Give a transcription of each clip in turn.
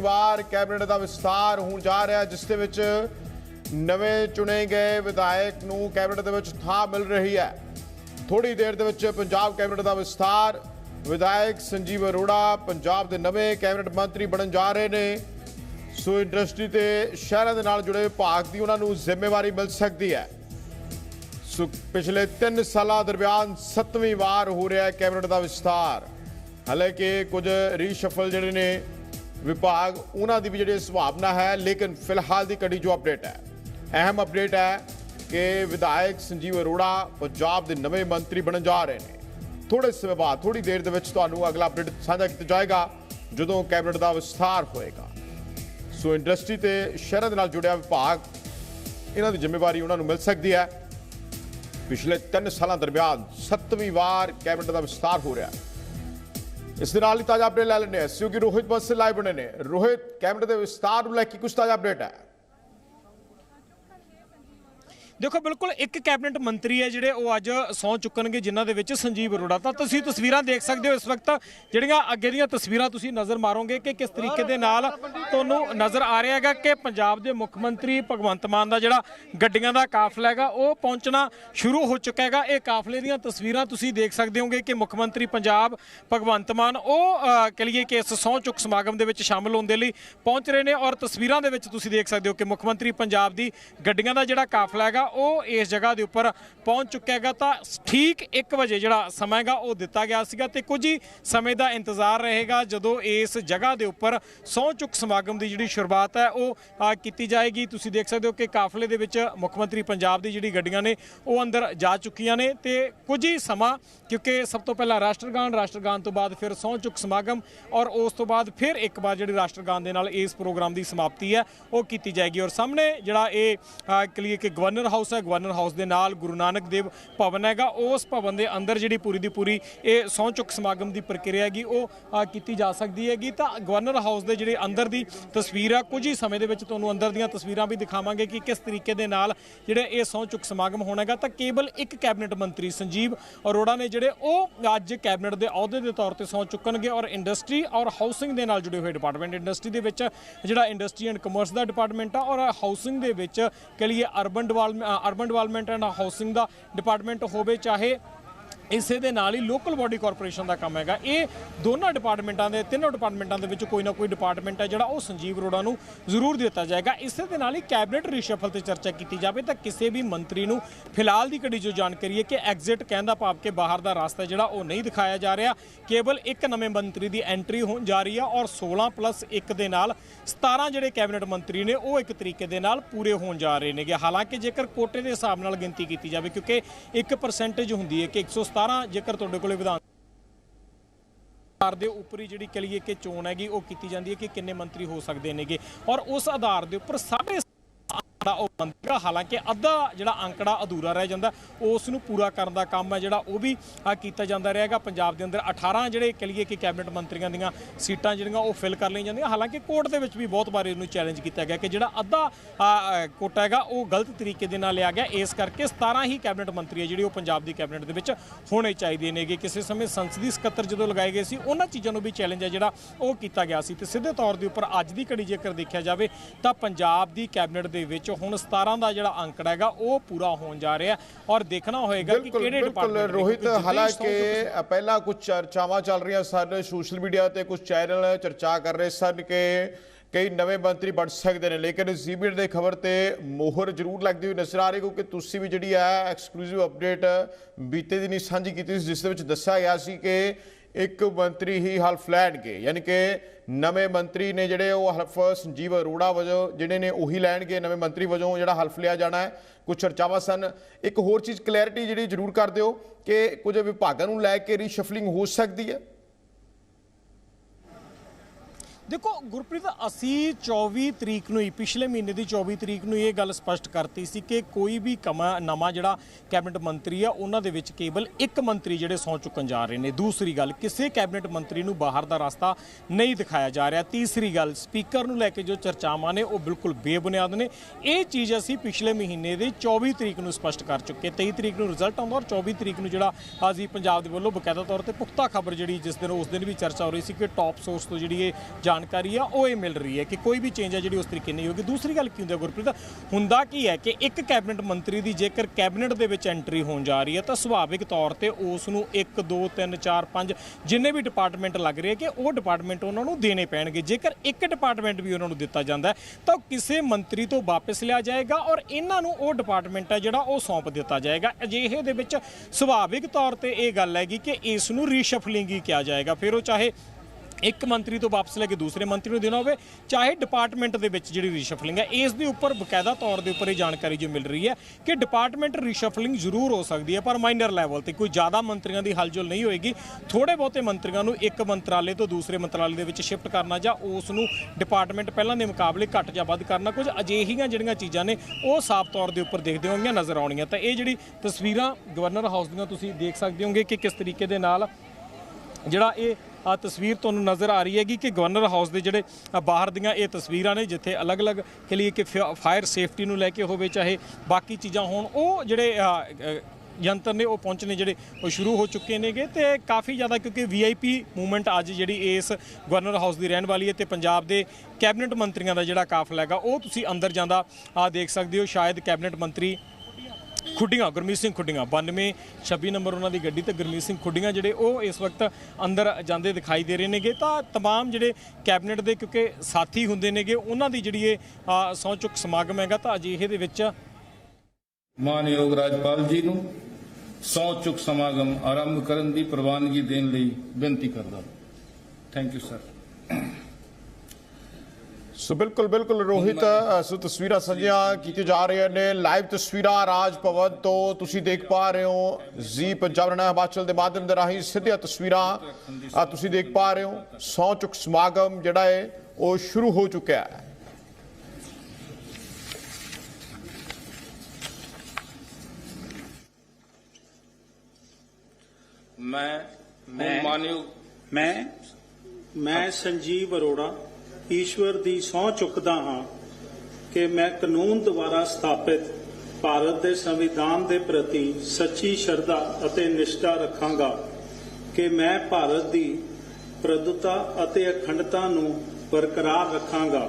ਵਾਰ cabinet ਦਾ ਵਿਸਤਾਰ ਹੋਣ ਜਾ ਰਿਹਾ, ਜਿਸ ਦੇ ਵਿੱਚ ਨਵੇਂ ਚੁਣੇ ਗਏ ਵਿਧਾਇਕ ਨੂੰ ਕੈਬਨਿਟ ਦੇ ਵਿੱਚ ਥਾਂ ਮਿਲ ਰਹੀ ਹੈ। ਥੋੜੀ ਦੇਰ ਦੇ ਵਿੱਚ ਪੰਜਾਬ ਕੈਬਨਿਟ ਦਾ ਵਿਸਤਾਰ ਵਿਧਾਇਕ ਸੰਜੀਵ ਅਰੋੜਾ ਪੰਜਾਬ ਦੇ ਨਵੇਂ ਕੈਬਨਿਟ ਮੰਤਰੀ ਬਣਨ ਜਾ ਰਹੇ ਨੇ। ਸੋ ਇੰਡਸਟਰੀ ਤੇ ਸ਼ਹਿਰਾਂ ਦੇ ਨਾਲ ਜੁੜੇ ਵਿਭਾਗ ਦੀ ਉਹਨਾਂ ਨੂੰ ਜ਼ਿੰਮੇਵਾਰੀ ਮਿਲ ਸਕਦੀ ਹੈ। ਸੋ ਪਿਛਲੇ 3 ਸਾਲਾਂ ਦਰਮਿਆਨ 7ਵੀਂ ਵਾਰ ਹੋ ਰਿਹਾ ਹੈ ਕੈਬਨਿਟ ਦਾ ਵਿਸਤਾਰ ਹਾਲਾਂਕਿ ਕੁਝ ਰੀਸ਼ਫਲ ਜਿਹੜੇ ਨੇ ਵਿਭਾਗ ਉਹਨਾਂ ਦੀ ਵੀ ਜਿਹੜੀ ਸੰਭਾਵਨਾ ਹੈ, ਲੇਕਿਨ ਫਿਲਹਾਲ ਦੀ ਕੜੀ ਜੋ ਅਪਡੇਟ ਹੈ, ਅਹਿਮ ਅਪਡੇਟ ਹੈ ਕਿ ਵਿਧਾਇਕ ਸੰਜੀਵ ਅਰੋੜਾ ਪੰਜਾਬ ਦੇ ਨਵੇਂ ਮੰਤਰੀ ਬਣਨ ਜਾ ਰਹੇ ਨੇ। ਥੋੜੇ ਸਮੇਂ ਬਾਅਦ ਥੋੜੀ ਦੇਰ ਦੇ ਵਿੱਚ ਤੁਹਾਨੂੰ ਅਗਲਾ ਅਪਡੇਟ ਸਾਂਝਾ ਕੀਤਾ ਜਾਏਗਾ, ਜਦੋਂ ਕੈਬਨਿਟ ਦਾ ਵਿਸਥਾਰ ਹੋਏਗਾ। ਸੋ ਇੰਡਸਟਰੀ ਤੇ ਸ਼ਹਿਰਾਂ ਦੇ ਨਾਲ ਜੁੜਿਆ ਵਿਭਾਗ, ਇਹਨਾਂ ਦੀ ਜ਼ਿੰਮੇਵਾਰੀ ਉਹਨਾਂ ਨੂੰ ਮਿਲ ਸਕਦੀ ਹੈ। ਪਿਛਲੇ 3 ਸਾਲਾਂ ਦਰਮਿਆਨ 7ਵੀਂ ਵਾਰ ਕੈਬਨਿਟ ਦਾ ਵਿਸਥਾਰ ਹੋ ਰਿਹਾ ਹੈ। ਇਸ ਦੇ ਨਾਲ ਹੀ ਤਾਜ਼ਾ ਅਪਡੇਟ ਲੈ ਲੈਣੇ ਆ ਕਿਉਂਕਿ ਰੋਹਿਤ ਬੱਸ ਲਾਈਵ ਬਣੇ ਨੇ। ਰੋਹਿਤ ਕੈਮਰੇ ਦੇ ਵਿਸਤਾਰ ਨੂੰ ਲੈ ਕੇ ਕੁਝ ਤਾਜ਼ਾ ਅਪਡੇਟ ਹੈ। ਦੇਖੋ ਬਿਲਕੁਲ ਇੱਕ ਕੈਬਨਿਟ ਮੰਤਰੀ ਹੈ ਜਿਹੜੇ ਉਹ ਅੱਜ ਸੌਂ ਚੁੱਕਣਗੇ ਜਿਨ੍ਹਾਂ ਦੇ ਵਿੱਚ ਸੰਜੀਵ ਅਰੋੜਾ। ਤਾਂ ਤੁਸੀਂ ਤਸਵੀਰਾਂ ਦੇਖ ਸਕਦੇ ਹੋ ਇਸ ਵਕਤ ਜਿਹੜੀਆਂ ਅੱਗੇ ਦੀਆਂ ਤਸਵੀਰਾਂ ਤੁਸੀਂ ਨਜ਼ਰ ਮਾਰੋਗੇ ਕਿ ਕਿਸ ਤਰੀਕੇ ਦੇ ਨਾਲ ਤੁਹਾਨੂੰ ਨਜ਼ਰ ਆ ਰਿਹਾ ਹੈਗਾ ਕਿ ਪੰਜਾਬ ਦੇ ਮੁੱਖ ਮੰਤਰੀ ਭਗਵੰਤ ਮਾਨ ਦਾ ਜਿਹੜਾ ਗੱਡੀਆਂ ਦਾ ਕਾਫਲਾ ਹੈਗਾ ਉਹ ਪਹੁੰਚਣਾ ਸ਼ੁਰੂ ਹੋ ਚੁੱਕਾ ਹੈਗਾ। ਇਹ ਕਾਫਲੇ ਦੀਆਂ ਤਸਵੀਰਾਂ ਤੁਸੀਂ ਦੇਖ ਸਕਦੇ ਹੋਗੇ ਕਿ ਮੁੱਖ ਮੰਤਰੀ ਪੰਜਾਬ ਭਗਵੰਤ ਮਾਨ ਉਹ ਅਹ, ਲਈਏ ਕਿ ਇਸ ਸਹੁੰ ਚੁੱਕ ਸਮਾਗਮ ਦੇ ਵਿੱਚ ਸ਼ਾਮਲ ਹੋਣ ਦੇ ਲਈ ਪਹੁੰਚ ਰਹੇ ਨੇ ਔਰ ਤਸਵੀਰਾਂ ਦੇ ਵਿੱਚ ਤੁਸੀਂ ਦੇਖ ਸਕਦੇ ਹੋ ਕਿ ਮੁੱਖ ਮੰਤਰੀ ਪੰਜਾਬ ਦੀ ਗੱਡੀਆਂ ਦਾ ਜਿਹੜਾ ਕਾਫਲਾ ਹੈਗਾ ਉਹ ਇਸ ਜਗ੍ਹਾ ਦੇ ਉੱਪਰ ਪਹੁੰਚ ਚੁੱਕਿਆ ਹੈਗਾ ਤਾਂ ਠੀਕ 1 ਵਜੇ ਜਿਹੜਾ ਸਮਾਂ ਹੈਗਾ ਉਹ ਦਿੱਤਾ ਗਿਆ ਸੀਗਾ ਤੇ ਕੁਝ ਹੀ ਸਮੇਂ ਦਾ ਇੰਤਜ਼ਾਰ ਰਹੇਗਾ ਜਦੋਂ ਇਸ ਜਗ੍ਹਾ ਦੇ ਉੱਪਰ ਸਹੁੰ ਚੁੱਕ ਸਮਾਗਮ ਦੀ ਜਿਹੜੀ ਸ਼ੁਰੂਆਤ ਹੈ ਉਹ ਕੀਤੀ ਜਾਏਗੀ। ਤੁਸੀਂ ਦੇਖ ਸਕਦੇ ਹੋ ਕਿ ਕਾਫਲੇ ਦੇ ਵਿੱਚ ਮੁੱਖ ਮੰਤਰੀ ਪੰਜਾਬ ਦੀ ਜਿਹੜੀ ਗੱਡੀਆਂ ਨੇ ਉਹ ਅੰਦਰ ਜਾ ਚੁੱਕੀਆਂ ਨੇ ਤੇ ਕੁਝ ਹੀ ਸਮਾਂ, ਕਿਉਂਕਿ ਸਭ ਤੋਂ ਪਹਿਲਾਂ ਰਾਸ਼ਟਰਗਾਨ ਰਾਸ਼ਟਰਗਾਨ ਤੋਂ ਬਾਅਦ ਫਿਰ ਸਹੁੰ ਚੁੱਕ ਸਮਾਗਮ ਔਰ ਉਸ ਤੋਂ ਬਾਅਦ ਫਿਰ ਇੱਕ ਵਾਰ ਜਿਹੜੀ ਰਾਸ਼ਟਰਗਾਨ ਦੇ ਨਾਲ ਇਸ ਪ੍ਰੋਗਰਾਮ ਦੀ ਸਮਾਪਤੀ ਹੈ ਉਹ ਕੀਤੀ ਜਾਏਗੀ। ਔਰ ਸਾਹਮਣੇ ਜਿਹੜਾ ਇਹ ਕਲੀਏ ਕਿ ਗਵਰਨਰ ਹਾਊਸ ਹੈ, ਗਵਰਨਰ ਹਾਊਸ ਦੇ ਨਾਲ ਗੁਰੂ ਨਾਨਕ ਦੇਵ ਭਵਨ ਹੈਗਾ। ਉਸ ਭਵਨ ਦੇ ਅੰਦਰ ਜਿਹੜੀ ਪੂਰੀ ਦੀ ਪੂਰੀ ਇਹ ਸਹੁੰ ਚੁੱਕ ਸਮਾਗਮ ਦੀ ਪ੍ਰਕਿਰਿਆ ਹੈਗੀ, ਉਹ ਕੀਤੀ ਜਾ ਸਕਦੀ ਹੈਗੀ। ਤਾਂ ਗਵਰਨਰ ਹਾਊਸ ਦੇ ਜਿਹੜੇ ਅੰਦਰ ਦੀ ਤਸਵੀਰ ਆ, ਕੁਝ ਹੀ ਸਮੇਂ ਦੇ ਵਿੱਚ ਤੁਹਾਨੂੰ ਅੰਦਰ ਦੀਆਂ ਤਸਵੀਰਾਂ ਵੀ ਦਿਖਾਵਾਂਗੇ ਕਿ ਕਿਸ ਤਰੀਕੇ ਦੇ ਨਾਲ ਜਿਹੜੇ ਇਹ ਸਹੁੰ ਚੁੱਕ ਸਮਾਗਮ ਹੋਣਾ ਹੈਗਾ। ਤਾਂ ਕੇਵਲ ਇੱਕ ਕੈਬਨਿਟ ਮੰਤਰੀ ਸੰਜੀਵ ਅਰੋੜਾ ਨੇ ਜਿਹੜੇ, ਉਹ ਅੱਜ ਕੈਬਨਿਟ ਦੇ ਅਹੁਦੇ ਦੇ ਤੌਰ ਤੇ ਸਹੁੰ ਚੁੱਕਣਗੇ ਔਰ ਇੰਡਸਟਰੀ ਔਰ ਹਾਊਸਿੰਗ ਦੇ ਨਾਲ ਜੁੜੇ ਹੋਏ ਡਿਪਾਰਟਮੈਂਟ ਇੰਡਸਟਰੀ ਦੇ ਵਿੱਚ ਜਿਹੜਾ ਇੰਡਸਟਰੀ ਐਂਡ ਕਮਰਸ ਦਾ ਡਿਪਾਰਟਮੈਂਟ ਆ ਔਰ ਹਾਊਸਿੰਗ ਦੇ ਵਿੱਚ ਕਹ ਲਈਏ urban development urban development and housing the department ਹੋਵੇ ਚਾਹੇ ਇਸੇ ਦੇ ਨਾਲ ਹੀ ਲੋਕਲ ਬਾਡੀ ਕਾਰਪੋਰੇਸ਼ਨ ਦਾ ਕੰਮ ਹੈਗਾ। ਇਹ ਦੋਨਾਂ ਡਿਪਾਰਟਮੈਂਟਾਂ ਦੇ, ਤਿੰਨੋਂ ਡਿਪਾਰਟਮੈਂਟਾਂ ਦੇ ਵਿੱਚ ਕੋਈ ਨਾ ਕੋਈ ਡਿਪਾਰਟਮੈਂਟ ਹੈ ਜਿਹੜਾ ਉਹ ਸੰਜੀਵ ਅਰੋੜਾ ਨੂੰ ਜ਼ਰੂਰ ਦਿੱਤਾ ਜਾਏਗਾ। ਇਸੇ ਦੇ ਨਾਲ ਹੀ ਕੈਬਨਿਟ ਰੀਸ਼ਫਲ ਤੇ ਚਰਚਾ ਕੀਤੀ ਜਾਵੇ ਤਾਂ ਕਿਸੇ ਵੀ ਮੰਤਰੀ ਨੂੰ ਫਿਲਹਾਲ ਦੀ ਘੜੀ ਜੋ ਜਾਣਕਾਰੀ ਹੈ ਕਿ ਐਗਜ਼ਿਟ ਕਹਿੰਦਾ ਭਾਵ ਕਿ ਬਾਹਰ ਦਾ ਰਸਤਾ ਜਿਹੜਾ ਉਹ ਨਹੀਂ ਦਿਖਾਇਆ ਜਾ ਰਿਹਾ। ਕੇਵਲ ਇੱਕ ਨਵੇਂ ਮੰਤਰੀ ਦੀ ਐਂਟਰੀ ਹੋਣ ਜਾ ਰਹੀ ਹੈ ਔਰ 16 ਪਲੱਸ 1 ਦੇ ਨਾਲ 17 ਜਿਹੜੇ ਕੈਬਨਿਟ ਮੰਤਰੀ ਨੇ ਉਹ ਇੱਕ ਤਰੀਕੇ ਦੇ ਨਾਲ ਪੂਰੇ ਹੋਣ ਜਾ ਰਹੇ ਨੇਗੇ। ਹਾਲਾਂਕਿ ਜੇਕਰ ਕੋਟੇ ਦੇ ਹਿਸਾਬ ਨਾਲ ਗਿਣਤੀ ਕੀਤੀ ਜਾਵੇ ਕਿਉਂਕਿ ਇੱਕ ਪਰਸੈਂਟੇਜ ਹੁੰਦੀ ਹੈ ਕਿ 117 ਜੇਕਰ ਤੁਹਾਡੇ ਕੋਲੇ ਵਿਧਾਨ ਆਧਾਰ ਦੇ ਉੱਪਰ ਹੀ ਜਿਹੜੀ ਕਹ ਲਈਏ ਕਿ ਚੋਣ ਹੈਗੀ, ਉਹ ਕੀਤੀ ਜਾਂਦੀ ਹੈ ਕਿ ਕਿੰਨੇ ਮੰਤਰੀ ਹੋ ਸਕਦੇ ਨੇਗੇ। ਔਰ ਉਸ ਆਧਾਰ ਦੇ ਉੱਪਰ ਸਾਰੇ ਦਾ ਉਹ ਮੰਤਰੀ ਹਾਲਾਂਕਿ ਅੱਧਾ ਜਿਹੜਾ ਅੰਕੜਾ ਅਧੂਰਾ ਰਹਿ ਜਾਂਦਾ ਉਸ ਨੂੰ ਪੂਰਾ ਕਰਨ ਦਾ ਕੰਮ ਹੈ ਜਿਹੜਾ ਉਹ ਵੀ ਕੀਤਾ ਜਾਂਦਾ ਰਹੇਗਾ। ਪੰਜਾਬ ਦੇ ਅੰਦਰ 18 ਜਿਹੜੇ ਕਹ ਲਈਏ ਕਿ ਕੈਬਨਿਟ ਮੰਤਰੀਆਂ ਦੀਆਂ ਸੀਟਾਂ ਜਿਹੜੀਆਂ ਉਹ ਫਿਲ ਕਰ ਲਈਆਂ ਜਾਂਦੀਆਂ। ਹਾਲਾਂਕਿ ਕੋਰਟ ਦੇ ਵਿੱਚ ਵੀ ਬਹੁਤ ਵਾਰ ਇਹਨੂੰ ਚੈਲੰਜ ਕੀਤਾ ਗਿਆ ਕਿ ਜਿਹੜਾ ਅੱਧਾ ਕੋਟਾ ਹੈਗਾ, ਉਹ ਗਲਤ ਤਰੀਕੇ ਦੇ ਨਾਲ ਲਿਆ ਗਿਆ। ਇਸ ਕਰਕੇ 17 ਹੀ ਕੈਬਨਿਟ ਮੰਤਰੀ ਹੈ ਜਿਹੜੇ ਉਹ ਪੰਜਾਬ ਦੀ ਕੈਬਨਿਟ ਦੇ ਵਿੱਚ ਹੋਣੇ ਚਾਹੀਦੇ ਨੇਗੇ। ਕਿਸੇ ਸਮੇਂ ਸੰਸਦੀ ਸਕੱਤਰ ਜਦੋਂ ਲਗਾਏ ਗਏ ਸੀ, ਉਹਨਾਂ ਚੀਜ਼ਾਂ ਨੂੰ ਵੀ ਚੈਲੰਜ ਹੈ ਜਿਹੜਾ ਉਹ ਕੀਤਾ ਗਿਆ ਸੀ। ਤੇ ਸਿੱਧੇ ਤੌਰ ਦੇ ਉੱਪਰ ਅੱਜ ਦੀ ਘੜੀ ਜੇਕਰ ਦੇਖਿਆ ਜਾਵੇ, ਤਾਂ ਪੰਜਾਬ ਦੀ ਕੈਬਨਿਟ ਦੇ ਵਿੱਚ ਹੁਣ 17 ਦਾ ਜਿਹੜਾ ਅੰਕੜਾ ਹੈਗਾ ਉਹ ਪੂਰਾ ਹੋਣ ਜਾ ਰਿਹਾ ਔਰ ਦੇਖਣਾ ਹੋਏਗਾ ਕਿ ਕਿਹੜੇ ਬਿਲਕੁਲ ਡਿਪਾਰਟਮੈਂਟ ਰੋਹਿਤ ਹਾਲਾਂਕਿ ਪਹਿਲਾਂ ਕੁਝ ਚਰਚਾਵਾਂ ਚੱਲ ਰਹੀਆਂ ਸਨ ਸੋਸ਼ਲ ਮੀਡੀਆ ਤੇ ਕੁਝ ਚੈਨਲ ਚਰਚਾ ਕਰ ਰਹੇ ਸਨ ਕਿ ਕਈ ਨਵੇਂ ਮੰਤਰੀ ਬਣ ਸਕਦੇ ਨੇ ਲੇਕਿਨ ਜ਼ੀਬੀਰ ਦੇ ਖਬਰ ਤੇ ਮੋਹਰ ਜ਼ਰੂਰ ਲੱਗਦੀ ਹੋਈ ਨਜ਼ਰ ਆ ਰਹੀ ਕਿਉਂਕਿ ਤੁਸੀਂ ਵੀ ਜਿਹੜੀ ਹੈ ਐਕਸਕਲੂਸਿਵ ਅਪਡੇਟ ਬੀਤੇ ਦਿਨੀ ਸਾਂਝੀ ਕੀਤੀ ਸੀ ਜਿਸ ਦੇ ਵਿੱਚ ਦੱਸਿਆ ਗਿਆ ਸੀ ਕਿ ਇੱਕ ਮੰਤਰੀ ਹੀ ਹਲਫ ਲੈਣਗੇ। ਯਾਨੀ ਕਿ ਨਵੇਂ ਮੰਤਰੀ ਨੇ ਜਿਹੜੇ ਉਹ ਹਲਫ ਸੰਜੀਵ ਅਰੋੜਾ ਵਜੋਂ ਜਿਹੜੇ ਨੇ ਉਹੀ ਲੈਣਗੇ, ਨਵੇਂ ਮੰਤਰੀ ਵਜੋਂ ਜਿਹੜਾ ਹਲਫ ਲਿਆ ਜਾਣਾ ਹੈ। ਕੁਝ ਚਰਚਾਵਾਂ ਸਨ। ਇੱਕ ਹੋਰ ਚੀਜ਼ ਕਲੈਰਿਟੀ ਜਿਹੜੀ ਜ਼ਰੂਰ ਕਰ ਦਿਓ ਕਿ ਕੁਝ ਵਿਭਾਗਾਂ ਨੂੰ ਲੈ ਕੇ ਰੀਸ਼ਫਲਿੰਗ ਹੋ ਸਕਦੀ ਹੈ। ਦੇਖੋ, ਗੁਰਪ੍ਰੀਤ, ਅਸੀਂ 24 ਤਰੀਕ ਨੂੰ ਹੀ, ਪਿਛਲੇ ਮਹੀਨੇ ਦੀ 24 ਤਰੀਕ ਨੂੰ ਇਹ ਗੱਲ ਸਪਸ਼ਟ ਕਰਤੀ ਸੀ ਕਿ ਕੋਈ ਵੀ ਕਮਾ, ਨਵਾਂ ਜਿਹੜਾ ਕੈਬਨਿਟ ਮੰਤਰੀ ਆ, ਉਹਨਾਂ ਦੇ ਵਿੱਚ ਕੇਵਲ ਇੱਕ ਮੰਤਰੀ ਜਿਹੜੇ ਸੌ ਚੁੱਕਣ ਜਾ ਰਹੇ ਨੇ। ਦੂਸਰੀ ਗੱਲ, ਕਿਸੇ ਕੈਬਨਿਟ ਮੰਤਰੀ ਨੂੰ ਬਾਹਰ ਦਾ ਰਸਤਾ ਨਹੀਂ ਦਿਖਾਇਆ ਜਾ ਰਿਹਾ। ਤੀਸਰੀ ਗੱਲ, ਸਪੀਕਰ ਨੂੰ ਲੈ ਕੇ ਜੋ ਚਰਚਾਵਾਂ ਨੇ, ਉਹ ਬਿਲਕੁਲ ਬੇਬੁਨਿਆਦ ਨੇ। ਇਹ ਚੀਜ਼ ਅਸੀਂ ਪਿਛਲੇ ਮਹੀਨੇ ਦੀ 24 ਤਰੀਕ ਨੂੰ ਸਪਸ਼ਟ ਕਰ ਚੁੱਕੇ 23 ਤਰੀਕ ਨੂੰ ਰਿਜ਼ਲਟ ਆਉਂਦਾ ਔਰ 24 ਤਰੀਕ ਨੂੰ ਜਿਹੜਾ ਅਸੀਂ ਪੰਜਾਬ ਦੇ ਵੱਲੋਂ ਬਕਾਇਦਾ ਤੌਰ ਤੇ ਪੁਖਤਾ ਖਬਰ ਜਿਹੜੀ ਜਿਸ ਦਿਨ, ਉਸ ਦਿਨ ਵੀ ਚਰਚਾ ਹੋ ਰਹੀ ਸੀ ਕਿ ਟੌਪ ਸੋਰਸ ਤੋਂ ਜਿਹੜੀ ਇਹ ਜਾਣ ਜਾਣਕਾਰੀ ਆ, ਉਹ ਇਹ ਮਿਲ ਰਹੀ ਹੈ ਕਿ ਕੋਈ ਵੀ ਚੇਂਜ ਹੈ ਜਿਹੜੀ ਉਸ ਤਰੀਕੇ ਨਹੀਂ ਹੋਗੀ ਦੂਸਰੀ ਗੱਲ ਕੀ ਹੁੰਦੀ ਹੈ ਗੁਰਪ੍ਰੀਤ? ਹੁੰਦਾ ਕੀ ਹੈ ਕਿ ਇੱਕ ਕੈਬਨਿਟ ਮੰਤਰੀ ਦੀ ਜੇਕਰ ਕੈਬਨਿਟ ਦੇ ਵਿੱਚ ਐਂਟਰੀ ਹੋਣ ਜਾ ਰਹੀ ਹੈ, ਤਾਂ ਸੁਭਾਵਿਕ ਤੌਰ ਤੇ ਉਸ ਨੂੰ 1 2 3 4 5 ਜਿੰਨੇ ਵੀ ਡਿਪਾਰਟਮੈਂਟ ਲੱਗ ਰਹੇ ਕਿ ਉਹ ਡਿਪਾਰਟਮੈਂਟ ਉਹਨਾਂ ਨੂੰ ਦੇਣੇ ਪੈਣਗੇ। ਜੇਕਰ ਇੱਕ ਡਿਪਾਰਟਮੈਂਟ ਵੀ ਉਹਨਾਂ ਨੂੰ ਦਿੱਤਾ ਜਾਂਦਾ ਤਾਂ ਉਹ ਕਿਸੇ ਮੰਤਰੀ ਤੋਂ ਵਾਪਸ ਲਿਆ ਜਾਏਗਾ ਔਰ ਇਹਨਾਂ ਨੂੰ ਉਹ ਡਿਪਾਰਟਮੈਂਟ ਹੈ ਜਿਹੜਾ ਉਹ ਸੌਂਪ ਦਿੱਤਾ ਜਾਏਗਾ। ਅਜਿਹੇ ਦੇ ਵਿੱਚ ਸੁਭਾਵਿਕ ਤੌਰ ਤੇ ਇਹ ਗੱਲ ਹੈਗੀ ਕਿ ਇਸ ਨੂੰ ਰੀਸ਼ਫਲਿੰਗ ਹੀ ਕਿਹਾ ਜਾਏਗਾ। ਫਿਰ ਉਹ ਚਾਹੇ ਇੱਕ ਮੰਤਰੀ ਤੋਂ ਵਾਪਸ ਲੈ ਕੇ ਦੂਸਰੇ ਮੰਤਰੀ ਨੂੰ ਦੇਣਾ ਹੋਵੇ, ਚਾਹੇ ਡਿਪਾਰਟਮੈਂਟ ਦੇ ਵਿੱਚ ਜਿਹੜੀ ਰੀਸ਼ਫਲਿੰਗ ਹੈ, ਇਸ ਦੇ ਉੱਪਰ ਬਕਾਇਦਾ ਤੌਰ ਦੇ ਉੱਪਰ ਇਹ ਜਾਣਕਾਰੀ ਜੋ ਮਿਲ ਰਹੀ ਹੈ ਕਿ ਡਿਪਾਰਟਮੈਂਟ ਰੀਸ਼ਫਲਿੰਗ ਜ਼ਰੂਰ ਹੋ ਸਕਦੀ ਹੈ, ਪਰ ਮਾਈਨਰ ਲੈਵਲ ਤੇ ਕੋਈ ਜ਼ਿਆਦਾ ਮੰਤਰੀਆਂ ਦੀ ਹਲਚਲ ਨਹੀਂ ਹੋਏਗੀ। ਥੋੜੇ ਬਹੁਤੇ ਮੰਤਰੀਆਂ ਨੂੰ ਇੱਕ ਮੰਤਰਾਲੇ ਤੋਂ ਦੂਸਰੇ ਮੰਤਰਾਲੇ ਦੇ ਵਿੱਚ ਸ਼ਿਫਟ ਕਰਨਾ ਜਾਂ ਉਸ ਨੂੰ ਡਿਪਾਰਟਮੈਂਟ ਪਹਿਲਾਂ ਦੇ ਮੁਕਾਬਲੇ ਘੱਟ ਜਾਂ ਵੱਧ ਕਰਨਾ, ਕੁਝ ਅਜਿਹੀਆਂ ਜਿਹੜੀਆਂ ਚੀਜ਼ਾਂ ਨੇ, ਉਹ ਸਾਫ਼ ਤੌਰ ਦੇ ਉੱਪਰ ਦੇਖਦੇ ਹੋਈਆਂ ਨਜ਼ਰ ਆਉਣੀਆਂ। ਤਾਂ ਇਹ ਜਿਹੜੀ ਤਸਵੀਰਾਂ ਗਵਰਨਰ ਹਾਊਸ ਦੀਆਂ ਤੁਸੀਂ ਦੇਖ ਸਕਦੇ ਹੋਗੇ ਕਿ ਕਿਸ ਤਰੀਕੇ ਦੇ ਨਾਲ ਜਿਹੜਾ ਇਹ ਤਸਵੀਰ ਤੁਹਾਨੂੰ ਨਜ਼ਰ ਆ ਰਹੀ ਹੈਗੀ ਕਿ ਗਵਰਨਰ ਹਾਊਸ ਦੇ ਜਿਹੜੇ ਬਾਹਰ ਦੀਆਂ ਇਹ ਤਸਵੀਰਾਂ ਨੇ, ਜਿੱਥੇ ਅਲੱਗ-ਅਲੱਗ ਕੇ ਲਈ ਕਿ ਫਾਇਰ ਸੇਫਟੀ ਨੂੰ ਲੈ ਕੇ ਹੋਵੇ, ਚਾਹੇ ਬਾਕੀ ਚੀਜ਼ਾਂ ਹੋਣ, ਉਹ ਜਿਹੜੇ ਯੰਤਰ ਨੇ, ਉਹ ਪਹੁੰਚਣੇ ਜਿਹੜੇ, ਉਹ ਸ਼ੁਰੂ ਹੋ ਚੁੱਕੇ ਨੇਗੇ ਤੇ ਕਾਫੀ ਜ਼ਿਆਦਾ ਕਿਉਂਕਿ ਵੀਆਈਪੀ ਮੂਵਮੈਂਟ ਅੱਜ ਜਿਹੜੀ ਇਸ ਗਵਰਨਰ ਹਾਊਸ ਦੀ ਰਹਿਣ ਵਾਲੀ ਹੈ ਤੇ ਪੰਜਾਬ ਦੇ ਕੈਬਨਿਟ ਮੰਤਰੀਆਂ ਦਾ ਜਿਹੜਾ ਕਾਫਲਾ ਹੈਗਾ, ਉਹ ਤੁਸੀਂ ਅੰਦਰ ਜਾਂਦਾ ਆ ਦੇਖ ਸਕਦੇ ਹੋ, ਸ਼ਾਇਦ ਕੈਬਨਿਟ ਮੰਤਰੀ ਖੁੱਡੀਆਂ ਗੁਰਮੀਤ ਸਿੰਘ ਖੁੱਡੀਆਂ 92 26 ਨੰਬਰ ਉਹਨਾਂ ਦੀ ਗੱਡੀ ਤੇ ਗੁਰਮੀਤ ਸਿੰਘ ਖੁੱਡੀਆਂ ਜਿਹੜੇ ਉਹ ਇਸ ਵਕਤ ਅੰਦਰ ਜਾਂਦੇ ਦਿਖਾਈ ਦੇ ਰਹੇ ਨੇਗੇ ਤਾਂ तमाम ਜਿਹੜੇ ਕੈਬਨਿਟ ਦੇ ਕਿਉਂਕਿ ਸਾਥੀ ਹੁੰਦੇ ਨੇਗੇ ਉਹਨਾਂ ਦੀ ਜਿਹੜੀ ਇਹ ਅ, ਸਹੁੰ ਚੁੱਕ ਸਮਾਗਮ ਹੈਗਾ ਤਾਂ ਅਜਿਹੇ ਦੇ ਵਿੱਚ ਮਾਨਯੋਗ ਰਾਜਪਾਲ ਜੀ ਨੂੰ ਸਹੁੰ ਚੁੱਕ ਸਮਾਗਮ ਆਰੰਭ ਕਰਨ ਦੀ ਪ੍ਰਵਾਨਗੀ ਦੇਣ ਲਈ ਬੇਨਤੀ ਕਰਦਾ ਥੈਂਕ ਯੂ ਸਰ ਸੋ ਬਿਲਕੁਲ ਬਿਲਕੁਲ ਰੋਹਿਤ ਸੋ ਤਸਵੀਰਾਂ ਸਾਂਝੀਆਂ ਕੀਤੀਆਂ ਜਾ ਰਹੀਆਂ ਨੇ। ਲਾਈਵ ਤਸਵੀਰਾਂ ਰਾਜ ਭਵਨ ਤੋਂ ਤੁਸੀਂ ਦੇਖ ਪਾ ਰਹੇ ਹੋ। ਜੀ ਪੰਜਾਬ ਰਣਾ ਹਿਮਾਚਲ ਦੇ ਮਾਧਿਅਮ ਦੇ ਰਾਹੀਂ ਸਿੱਧੀਆਂ ਤਸਵੀਰਾਂ ਤੁਸੀਂ ਦੇਖ ਪਾ ਰਹੇ ਹੋ। ਸੌ ਚੁੱਕ ਸਮਾਗਮ ਜਿਹੜਾ ਹੈ ਉਹ ਸ਼ੁਰੂ ਹੋ ਚੁੱਕਿਆ ਹੈ। ਮੈਂ ਮੈਂ- ਮਾਨਯੋਗ ਮੈਂ ਮੈਂ ਸੰਜੀਵ ਅਰੋੜਾ। ਈਸ਼ਵਰ ਦੀ ਸਹੁੰ ਚੁੱਕਦਾ ਹਾਂ ਕਿ ਮੈਂ ਕਾਨੂੰਨ ਦੁਆਰਾ ਸਥਾਪਿਤ ਭਾਰਤ ਦੇ ਸੰਵਿਧਾਨ ਦੇ ਪ੍ਰਤੀ ਸੱਚੀ ਸ਼ਰਧਾ ਅਤੇ ਨਿਸ਼ਠਾ ਰੱਖਾਂਗਾ ਕਿ ਮੈਂ ਭਾਰਤ ਦੀ ਪ੍ਰਦੁਤਾ ਅਤੇ ਅਖੰਡਤਾ ਨੂੰ ਬਰਕਰਾਰ ਰੱਖਾਂਗਾ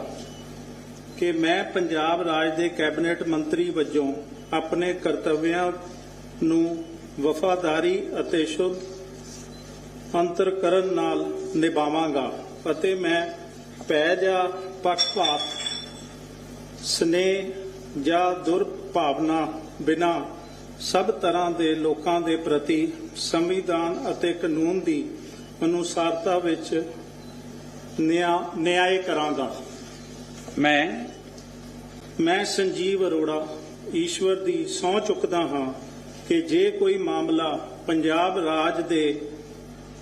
ਕਿ ਮੈਂ ਪੰਜਾਬ ਰਾਜ ਦੇ ਕੈਬਨਿਟ ਮੰਤਰੀ ਵਜੋਂ ਆਪਣੇ ਕਰਤੱਵਿਆਂ ਨੂੰ ਵਫਾਦਾਰੀ ਅਤੇ ਸ਼ੁੱਧ ਅੰਤਰਕਰਨ ਨਾਲ ਨਿਭਾਵਾਂਗਾ ਅਤੇ ਮੈਂ ਭੈ ਜਾਂ ਪੱਖਪਾਤ ਸਨੇਹ ਜਾਂ ਦੁਰਭਾਵਨਾ ਬਿਨਾ ਸਭ ਤਰ੍ਹਾਂ ਦੇ ਲੋਕਾਂ ਦੇ ਪ੍ਰਤੀ ਸੰਵਿਧਾਨ ਅਤੇ ਕਾਨੂੰਨ ਦੀ ਅਨੁਸਾਰਤਾ ਵਿੱਚ ਨਿਆਂ ਨਿਆਂ ਕਰਾਂਗਾ। ਮੈਂ ਮੈਂ ਸੰਜੀਵ ਅਰੋੜਾ ਈਸ਼ਵਰ ਦੀ ਸਹੁੰ ਚੁੱਕਦਾ ਹਾਂ ਕਿ ਜੇ ਕੋਈ ਮਾਮਲਾ ਪੰਜਾਬ ਰਾਜ ਦੇ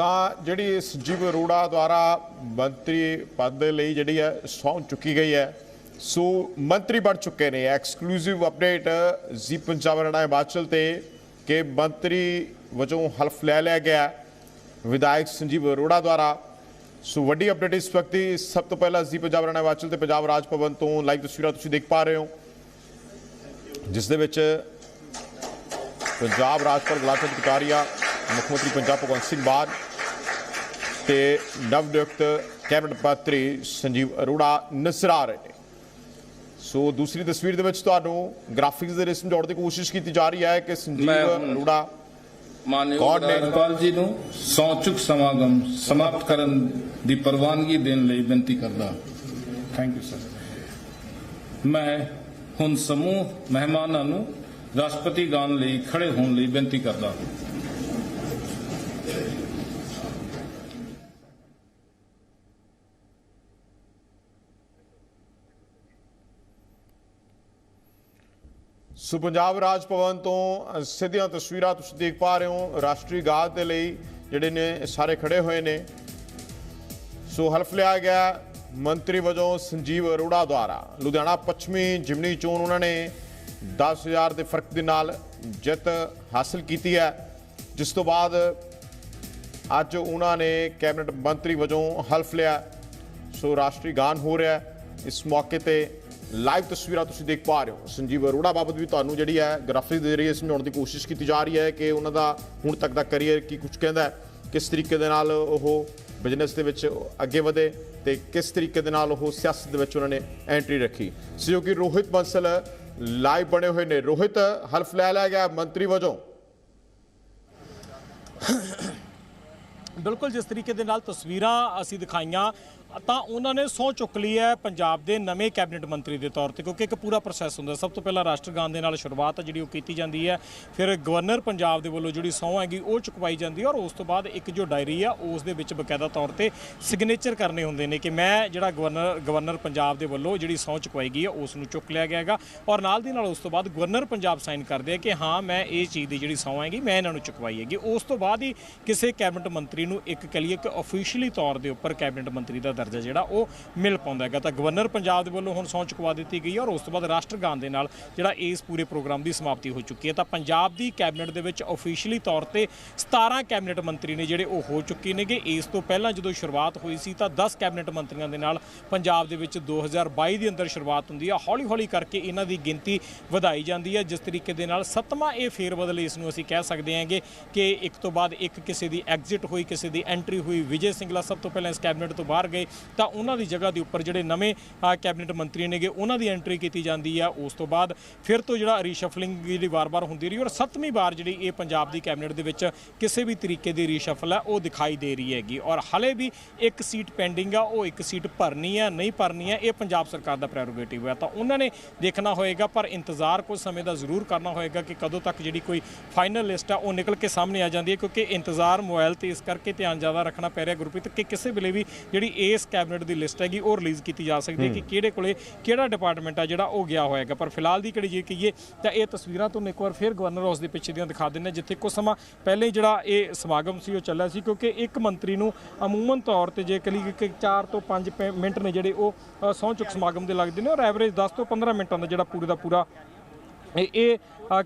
ਤਾਂ ਜਿਹੜੀ ਸੰਜੀਵ ਅਰੋੜਾ ਦੁਆਰਾ ਮੰਤਰੀ ਪਦ ਦੇ ਲਈ ਜਿਹੜੀ ਹੈ ਸਹੁੰ ਚੁੱਕੀ ਗਈ ਹੈ। ਸੋ ਮੰਤਰੀ ਬਣ ਚੁੱਕੇ ਨੇ। ਐਕਸਕਲੂਸਿਵ ਅਪਡੇਟ ਜੀ ਪੰਜਾਬ ਰਣਾ ਹਿਮਾਚਲ ਤੇ ਕਿ ਮੰਤਰੀ ਵਜੋਂ ਹਲਫ ਲੈ ਲਿਆ ਗਿਆ ਵਿਧਾਇਕ ਸੰਜੀਵ ਅਰੋੜਾ ਦੁਆਰਾ। ਸੋ ਵੱਡੀ ਅਪਡੇਟ ਇਸ ਵਕਤ ਦੀ। ਸਭ ਤੋਂ ਪਹਿਲਾਂ ਜੀ ਪੰਜਾਬ ਰਣਾ ਹਿਮਾਚਲ ਤੇ ਪੰਜਾਬ ਰਾਜ ਭਵਨ ਤੋਂ ਲਾਈਵ ਤਸਵੀਰਾਂ ਤੁਸੀਂ ਦੇਖ ਪਾ ਰਹੇ ਹੋ। ਜਿਸ ਦੇ ਵਿੱਚ ਪੰਜਾਬ ਰਾਜਪਾਲ ਗੁਲਾਬ ਚੰਦ ਕਟਾਰੀਆ ਮੁੱਖ ਮੰਤਰੀ ਪੰਜਾਬ ਭਗਵੰਤ ਸਿੰਘ ਮਾਨ ਤੇ ਨਵ ਨਿਯੁਕਤ ਕੈਬਨਿਟ ਮੰਤਰੀ ਸੰਜੀਵ ਅਰੋੜਾ ਨਜ਼ਰ ਆ ਰਹੇ ਨੇ। ਸੋ ਦੂਸਰੀ ਤਸਵੀਰ ਦੇ ਵਿੱਚ ਤੁਹਾਨੂੰ ਗ੍ਰਾਫਿਕਸ ਦੇ ਰਿਸਮ ਜੋੜਨ ਦੀ ਕੋਸ਼ਿਸ਼ ਕੀਤੀ ਜਾ ਰਹੀ ਹੈ ਕਿ ਸੰਜੀਵ ਅਰੋੜਾ ਮਾਨਯੋਗ? ਰਾਜਪਾਲ ਜੀ ਨੂੰ ਸਹੁੰ ਚੁੱਕ ਸਮਾਗਮ ਸਮਾਪਤ ਕਰਨ ਦੀ ਪ੍ਰਵਾਨਗੀ ਦੇਣ ਲਈ ਬੇਨਤੀ ਕਰਦਾ ਥੈਂਕ ਯੂ ਸਰ ਮੈਂ ਹੁਣ ਸਮੂਹ ਮਹਿਮਾਨਾਂ ਨੂੰ ਰਾਸ਼ਟਰਪਤੀ ਗਾਨ ਲਈ ਖੜੇ ਹੋਣ ਲਈ ਬੇਨਤੀ ਕਰਦਾ ਹਾਂ। ਸੋ ਪੰਜਾਬ ਰਾਜ ਭਵਨ ਤੋਂ ਸਿੱਧੀਆਂ ਤਸਵੀਰਾਂ ਤੁਸੀਂ ਦੇਖ ਪਾ ਰਹੇ ਹੋ। ਰਾਸ਼ਟਰੀ ਗਾਦ ਦੇ ਲਈ ਜਿਹੜੇ ਨੇ ਸਾਰੇ ਖੜੇ ਹੋਏ ਨੇ। ਸੋ ਹਲਫ ਲਿਆ ਗਿਆ ਮੰਤਰੀ ਵਜੋਂ ਸੰਜੀਵ ਅਰੋੜਾ ਦੁਆਰਾ। ਲੁਧਿਆਣਾ ਪੱਛਮੀ ਜਿਮਨੀ ਚੋਣ ਉਹਨਾਂ ਨੇ 10000 ਦੇ ਫ਼ਰਕ ਦੇ ਨਾਲ ਜਿੱਤ ਹਾਸਲ ਕੀਤੀ ਹੈ। ਜਿਸ ਤੋਂ ਬਾਅਦ ਅੱਜ ਉਹਨਾਂ ਨੇ ਕੈਬਨਿਟ ਮੰਤਰੀ ਵਜੋਂ ਹਲਫ ਲਿਆ। ਸੋ ਰਾਸ਼ਟਰੀ ਗਾਨ ਹੋ ਰਿਹਾ ਇਸ ਮੌਕੇ ਤੇ ਲਾਈਵ ਤਸਵੀਰਾਂ ਤੁਸੀਂ ਦੇਖ ਪਾ ਰਹੇ ਹੋ। ਸੰਜੀਵ ਅਰੋੜਾ ਬਾਬਤ ਵੀ ਤੁਹਾਨੂੰ ਜਿਹੜੀ ਹੈ ਗ੍ਰਾਫਿਕ ਦੇ ਜ਼ਰੀਏ ਸਮਝਾਉਣ ਦੀ ਕੋਸ਼ਿਸ਼ ਕੀਤੀ ਜਾ ਰਹੀ ਹੈ ਕਿ ਉਹਨਾਂ ਦਾ ਹੁਣ ਤੱਕ ਦਾ ਕੈਰੀਅਰ ਕੀ ਕੁਝ ਕਹਿੰਦਾ ਹੈ, ਕਿਸ ਤਰੀਕੇ ਦੇ ਨਾਲ ਉਹ ਬਿਜ਼ਨਸ ਦੇ ਵਿੱਚ ਅੱਗੇ ਵਧੇ ਤੇ ਕਿਸ ਤਰੀਕੇ ਦੇ ਨਾਲ ਉਹ ਸਿਆਸਤ ਦੇ ਵਿੱਚ ਉਹਨਾਂ ਨੇ ਐਂਟਰੀ ਰੱਖੀ। ਸਹਿਯੋਗੀ ਰੋਹਿਤ ਬੰਸਲ ਲਾਈਵ ਬਣੇ ਹੋਏ ਨੇ। ਰੋਹਿਤ, ਹਲਫ ਲੈ ਲਿਆ ਗਿਆ ਮੰਤਰੀ ਵਜੋਂ। ਬਿਲਕੁਲ, ਜਿਸ ਤਰੀਕੇ ਦੇ ਨਾਲ ਤਸਵੀਰਾਂ ਅਸੀਂ ਦਿਖਾਈਆਂ ਤਾਂ ਉਹਨਾਂ ਨੇ ਸਹੁੰ ਚੁੱਕ ਲਈ ਹੈ ਪੰਜਾਬ ਦੇ ਨਵੇਂ ਕੈਬਨਿਟ ਮੰਤਰੀ ਦੇ ਤੌਰ ਤੇ, ਕਿਉਂਕਿ ਇੱਕ ਪੂਰਾ ਪ੍ਰੋਸੈਸ ਹੁੰਦਾ ਸਭ ਤੋਂ ਪਹਿਲਾਂ ਰਾਸ਼ਟਰਗਾਨ ਦੇ ਨਾਲ ਸ਼ੁਰੂਆਤ ਹੈ, ਜਿਹੜੀ ਉਹ ਕੀਤੀ ਜਾਂਦੀ ਹੈ। ਫਿਰ ਗਵਰਨਰ ਪੰਜਾਬ ਦੇ ਵੱਲੋਂ ਜਿਹੜੀ ਸਹੁੰ ਹੈਗੀ, ਉਹ ਚੁਕਵਾਈ ਜਾਂਦੀ ਹੈ ਔਰ ਉਸ ਤੋਂ ਬਾਅਦ ਇੱਕ ਜੋ ਡਾਇਰੀ ਆ ਉਸ ਦੇ ਵਿੱਚ ਬਕਾਇਦਾ ਤੌਰ ਤੇ ਸਿਗਨੇਚਰ ਕਰਨੇ ਹੁੰਦੇ ਨੇ ਕਿ ਮੈਂ ਜਿਹੜਾ ਗਵਰਨਰ ਗਵਰਨਰ ਪੰਜਾਬ ਦੇ ਵੱਲੋਂ ਜਿਹੜੀ ਸਹੁੰ ਚੁਕਵਾਈ ਗਈ ਹੈ, ਉਸ ਨੂੰ ਚੁੱਕ ਲਿਆ ਗਿਆ ਹੈਗਾ ਔਰ ਨਾਲ ਦੀ ਨਾਲ ਉਸ ਤੋਂ ਬਾਅਦ ਗਵਰਨਰ ਪੰਜਾਬ ਸਾਈਨ ਕਰਦੇ ਆ ਕਿ ਹਾਂ, ਮੈਂ ਇਹ ਚੀਜ਼ ਦੀ ਜਿਹੜੀ ਸਹੁੰ ਹੈਗੀ, ਮੈਂ ਇਹਨਾਂ ਨੂੰ ਚੁਕਵਾਈ ਹੈਗੀ। ਉਸ ਤੋਂ ਬਾਅਦ ਹੀ ਕਿਸੇ ਕੈਬਨਿਟ ਮੰਤਰੀ ਨੂੰ ਇੱਕ ਕਹ ਲਈਏ ਕਿ ਅਫੀਸ਼ੀਅਲੀ ਤੌਰ ਦੇ ਉੱਪਰ ਕੈਬਨਿਟ ਮੰਤਰੀ ਦਾ ਦਰਜਾ ਜਿਹੜਾ ਉਹ ਮਿਲ ਪਾਉਂਦਾ ਹੈਗਾ। ਤਾਂ ਗਵਰਨਰ ਪੰਜਾਬ ਦੇ ਵੱਲੋਂ ਹੁਣ ਸਹੁੰ ਚੁਕਵਾ ਦਿੱਤੀ ਗਈ ਹੈ ਔਰ ਉਸ ਤੋਂ ਬਾਅਦ ਰਾਸ਼ਟਰਗਾਨ ਦੇ ਨਾਲ ਜਿਹੜਾ ਇਸ ਪੂਰੇ ਪ੍ਰੋਗਰਾਮ ਦੀ ਸਮਾਪਤੀ ਹੋ ਚੁੱਕੀ ਹੈ। ਤਾਂ ਪੰਜਾਬ ਦੀ ਕੈਬਨਿਟ ਦੇ ਵਿੱਚ ਅਫੀਸ਼ੀਅਲੀ ਤੌਰ ਤੇ 17 ਕੈਬਨਿਟ ਮੰਤਰੀ ਨੇ ਜਿਹੜੇ ਉਹ ਹੋ ਚੁੱਕੇ ਨੇਗੇ। ਇਸ ਤੋਂ ਪਹਿਲਾਂ ਜਦੋਂ ਸ਼ੁਰੂਆਤ ਹੋਈ ਸੀ ਤਾਂ 10 ਕੈਬਨਿਟ ਮੰਤਰੀਆਂ ਦੇ ਨਾਲ ਪੰਜਾਬ ਦੇ ਵਿੱਚ 2022 ਦੇ ਅੰਦਰ ਸ਼ੁਰੂਆਤ ਹੁੰਦੀ ਆ ਹੌਲੀ ਹੌਲੀ ਕਰਕੇ ਇਹਨਾਂ ਦੀ ਗਿਣਤੀ ਵਧਾਈ ਜਾਂਦੀ ਹੈ। ਜਿਸ ਤਰੀਕੇ ਦੇ ਨਾਲ ਸੱਤਵਾਂ ਇਹ ਫੇਰਬਦਲ ਇਸ ਨੂੰ ਅਸੀਂ ਕਹਿ ਸਕਦੇ ਹਾਂਗੇ ਕਿ ਇੱਕ ਤੋਂ ਬਾਅਦ ਇੱਕ ਕਿਸੇ ਦੀ ਐਗਜ਼ਿਟ ਹੋਈ, ਕਿਸੇ ਦੀ ਐਂਟਰੀ ਹੋਈ। ਵਿਜੇ ਸਿੰਗਲਾ ਸਭ ਤੋਂ ਪਹਿਲਾਂ ਇਸ ਕੈਬਨਿਟ ਤੋਂ ਬਾਹਰ ਗਏ। ਤਾਂ ਉਹਨਾਂ ਦੀ ਜਗ੍ਹਾ ਦੇ ਉੱਪਰ ਜਿਹੜੇ ਨਵੇਂ ਕੈਬਨਿਟ ਮੰਤਰੀ ਨੇਗੇ, ਉਹਨਾਂ ਦੀ ਐਂਟਰੀ ਕੀਤੀ ਜਾਂਦੀ ਆ। ਉਸ ਤੋਂ ਬਾਅਦ ਫਿਰ ਤੋਂ ਜਿਹੜਾ ਰੀਸ਼ਫਲਿੰਗ ਜਿਹੜੀ ਵਾਰ-ਵਾਰ ਹੁੰਦੀ ਰਹੀ ਔਰ ਸੱਤਵੀਂ ਵਾਰ ਜਿਹੜੀ ਇਹ ਪੰਜਾਬ ਦੀ ਕੈਬਨਿਟ ਦੇ ਵਿੱਚ ਕਿਸੇ ਵੀ ਤਰੀਕੇ ਦੀ ਰੀਸ਼ਫਲ ਹੈ ਉਹ ਦਿਖਾਈ ਦੇ ਰਹੀ ਹੈਗੀ। ਔਰ ਹਲੇ ਵੀ ਇੱਕ ਸੀਟ ਪੈਂਡਿੰਗ ਆ, ਉਹ ਇੱਕ ਸੀਟ ਭਰਨੀ ਆ, ਨਹੀਂ ਭਰਨੀ ਆ, ਇਹ ਪੰਜਾਬ ਸਰਕਾਰ ਦਾ ਪ੍ਰੈਰੋਗੇਟਿਵ ਹੈ ਤਾਂ ਉਹਨਾਂ ਨੇ ਦੇਖਣਾ ਹੋਏਗਾ, ਪਰ ਇੰਤਜ਼ਾਰ ਕੁਝ ਸਮੇਂ ਦਾ ਜ਼ਰੂਰ ਕਰਨਾ ਹੋਏਗਾ ਕਿ ਕਦੋਂ ਤੱਕ ਜਿਹੜੀ ਕੋਈ ਫਾਈਨਲ ਲਿਸਟ ਆ, ਉਹ ਨਿਕਲ ਕੇ ਸਾਹਮਣੇ ਆ ਜਾਂਦੀ ਹੈ, ਕਿਉਂਕਿ ਇੰਤਜ਼ਾਰ ਮੋਬਾਈਲ ਤੇ ਇਸ ਕਰਕੇ ਧਿਆਨ ਜ਼ਿਆਦਾ ਰੱਖਣਾ ਪੈ ਰਿਹਾ ਗੁਰਪ੍ਰੀਤ, ਕਿ ਕਿਸੇ ਵੇਲੇ ਵੀ ਜਿਹੜੀ ਇਸ ਕੈਬਨਿਟ ਦੀ ਲਿਸਟ ਹੈਗੀ ਉਹ ਰਿਲੀਜ਼ ਕੀਤੀ ਜਾ ਸਕਦੀ ਹੈ ਕਿ ਕਿਹੜੇ ਕੋਲੇ ਕਿਹੜਾ ਡਿਪਾਰਟਮੈਂਟ ਆ ਜਿਹੜਾ ਉਹ ਗਿਆ ਹੋਏਗਾ। ਪਰ ਫਿਲਹਾਲ ਦੀ ਘੜੀ ਜੇ ਕਹੀਏ ਤਾਂ ਇਹ ਤਸਵੀਰਾਂ ਤੁਹਾਨੂੰ ਇੱਕ ਵਾਰ ਫਿਰ ਗਵਰਨਰ ਹਾਊਸ ਦੇ ਪਿੱਛੇ ਦੀਆਂ ਦਿਖਾ ਦਿੰਦੇ ਹਾਂ, ਜਿੱਥੇ ਕੁਝ ਸਮਾਂ ਪਹਿਲੇ ਜਿਹੜਾ ਇਹ ਸਮਾਗਮ ਸੀ ਉਹ ਚੱਲਿਆ ਸੀ ਕਿਉਂਕਿ ਇੱਕ ਮੰਤਰੀ ਨੂੰ ਅਮੂਮਨ ਤੌਰ ਤੇ ਜੇ ਕਲੀ ਕਿ 4 ਤੋਂ 5 ਮਿੰਟ ਨੇ ਜਿਹੜੇ ਉਹ ਸਹੁੰ ਚੁੱਕ ਸਮਾਗਮ ਦੇ ਲੱਗਦੇ ਨੇ ਔਰ ਐਵਰੇਜ 10 ਤੋਂ 15 ਮਿੰਟਾਂ ਦਾ ਜਿਹੜਾ ਪੂਰੇ ਦਾ ਪੂਰਾ ਇਹ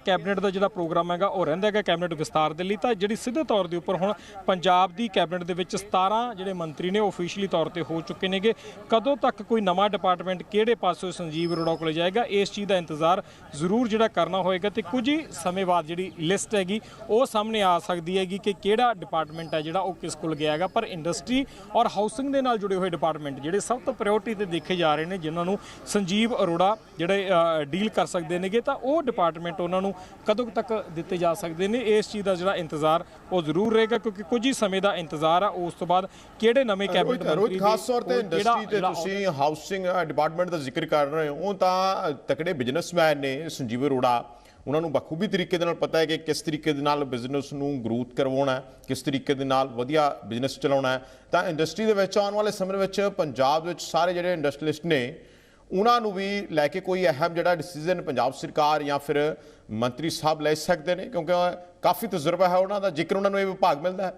ਕੈਬਨਿਟ ਦਾ ਜਿਹੜਾ ਪ੍ਰੋਗਰਾਮ ਹੈਗਾ, ਉਹ ਰਹਿੰਦਾ ਹੈਗਾ ਕੈਬਨਿਟ ਵਿਸਤਾਰ ਦੇ ਲਈ। ਤਾਂ ਜਿਹੜੀ ਸਿੱਧੇ ਤੌਰ ਦੇ ਉੱਪਰ ਹੁਣ ਪੰਜਾਬ ਦੀ ਕੈਬਨਿਟ ਦੇ ਵਿੱਚ 17 ਜਿਹੜੇ ਮੰਤਰੀ ਨੇ, ਉਹ ਅਫੀਸ਼ੀਅਲੀ ਤੌਰ ਤੇ ਹੋ ਚੁੱਕੇ ਨੇਗੇ। ਕਦੋਂ ਤੱਕ ਕੋਈ ਨਵਾਂ ਡਿਪਾਰਟਮੈਂਟ ਕਿਹੜੇ ਪਾਸੋਂ ਸੰਜੀਵ ਅਰੋੜਾ ਕੋਲੇ ਜਾਏਗਾ, ਇਸ ਚੀਜ਼ ਦਾ ਇੰਤਜ਼ਾਰ ਜ਼ਰੂਰ ਜਿਹੜਾ ਕਰਨਾ ਹੋਏਗਾ। ਤੇ ਕੁਝ ਹੀ ਸਮੇਂ ਬਾਅਦ ਜਿਹੜੀ ਲਿਸਟ ਹੈਗੀ, ਉਹ ਸਾਹਮਣੇ ਆ ਸਕਦੀ ਹੈਗੀ ਕਿ ਕਿਹੜਾ ਡਿਪਾਰਟਮੈਂਟ ਹੈ ਜਿਹੜਾ ਉਹ ਕਿਸ ਕੋਲ ਗਿਆ ਹੈਗਾ। ਪਰ ਇੰਡਸਟਰੀ ਔਰ ਹਾਊਸਿੰਗ ਦੇ ਨਾਲ ਜੁੜੇ ਹੋਏ ਡਿਪਾਰਟਮੈਂਟ ਜਿਹੜੇ ਸਭ ਤੋਂ ਪ੍ਰਾਇੋਰਟੀ ਤੇ ਦੇਖੇ ਜਾ ਰਹੇ ਨੇ, ਜਿਨ੍ਹਾਂ ਨੂੰ ਸੰਜੀਵ ਅਰੋੜਾ ਜਿਹੜੇ ਡੀਲ ਕਰ ਸਕਦੇ ਨੇਗੇ, ਤਾਂ ਉਹ ਡਿਪਾਰਟਮੈਂਟ ਉਹਨਾਂ ਨੂੰ ਕਦੋਂ ਤੱਕ ਦਿੱਤੇ ਜਾ ਸਕਦੇ ਨੇ ਇਸ ਚੀਜ਼ ਦਾ ਜਿਹੜਾ ਇੰਤਜ਼ਾਰ ਉਹ ਜ਼ਰੂਰ ਰਹੇਗਾ ਕਿਉਂਕਿ ਕੁਝ ਹੀ ਸਮੇਂ ਦਾ ਇੰਤਜ਼ਾਰ ਆ ਉਸ ਤੋਂ ਬਾਅਦ ਕਿਹੜੇ ਨਵੇਂ ਕੈਬਨਿਟ ਮੰਤਰੀ ਖਾਸ ਤੌਰ ਤੇ ਇੰਡਸਟਰੀ ਤੇ ਤੁਸੀਂ ਹਾਊਸਿੰਗ ਡਿਪਾਰਟਮੈਂਟ ਦਾ ਜ਼ਿਕਰ ਕਰ ਰਹੇ ਹੋ ਉਹ ਤਾਂ ਤਕੜੇ ਬਿਜ਼ਨਸਮੈਨ ਨੇ ਸੰਜੀਵ ਅਰੋੜਾ। ਉਹਨਾਂ ਨੂੰ ਬਖੂਬੀ ਤਰੀਕੇ ਦੇ ਨਾਲ ਪਤਾ ਹੈ ਕਿ ਕਿਸ ਤਰੀਕੇ ਦੇ ਨਾਲ ਬਿਜ਼ਨਸ ਨੂੰ ਗਰੋਥ ਕਰਵਾਉਣਾ ਹੈ ਕਿਸ ਤਰੀਕੇ ਦੇ ਨਾਲ ਵਧੀਆ ਬਿਜ਼ਨਸ ਚਲਾਉਣਾ ਹੈ। ਤਾਂ ਇੰਡਸਟਰੀ ਦੇ ਵਿੱਚ ਆਉਣ ਵਾਲੇ ਸਮੇਂ ਵਿੱਚ ਪੰਜਾਬ ਵਿੱਚ ਸਾਰੇ ਜਿਹੜੇ ਇੰਡਸਟਰੀਲਿਸਟ ਨੇ ਉਹਨਾਂ ਨੂੰ ਵੀ ਲੈ ਕੇ ਕੋਈ ਅਹਿਮ ਜਿਹੜਾ ਡਿਸੀਜਨ ਪੰਜਾਬ ਸਰਕਾਰ ਜਾਂ ਫਿਰ ਮੰਤਰੀ ਸਾਹਿਬ ਲੈ ਸਕਦੇ ਨੇ ਕਿਉਂਕਿ ਕਾਫੀ ਤਜਰਬਾ ਹੈ ਉਹਨਾਂ ਦਾ ਜ਼ਿਕਰ ਉਹਨਾਂ ਨੂੰ ਇਹ ਵਿਭਾਗ ਮਿਲਦਾ ਹੈ।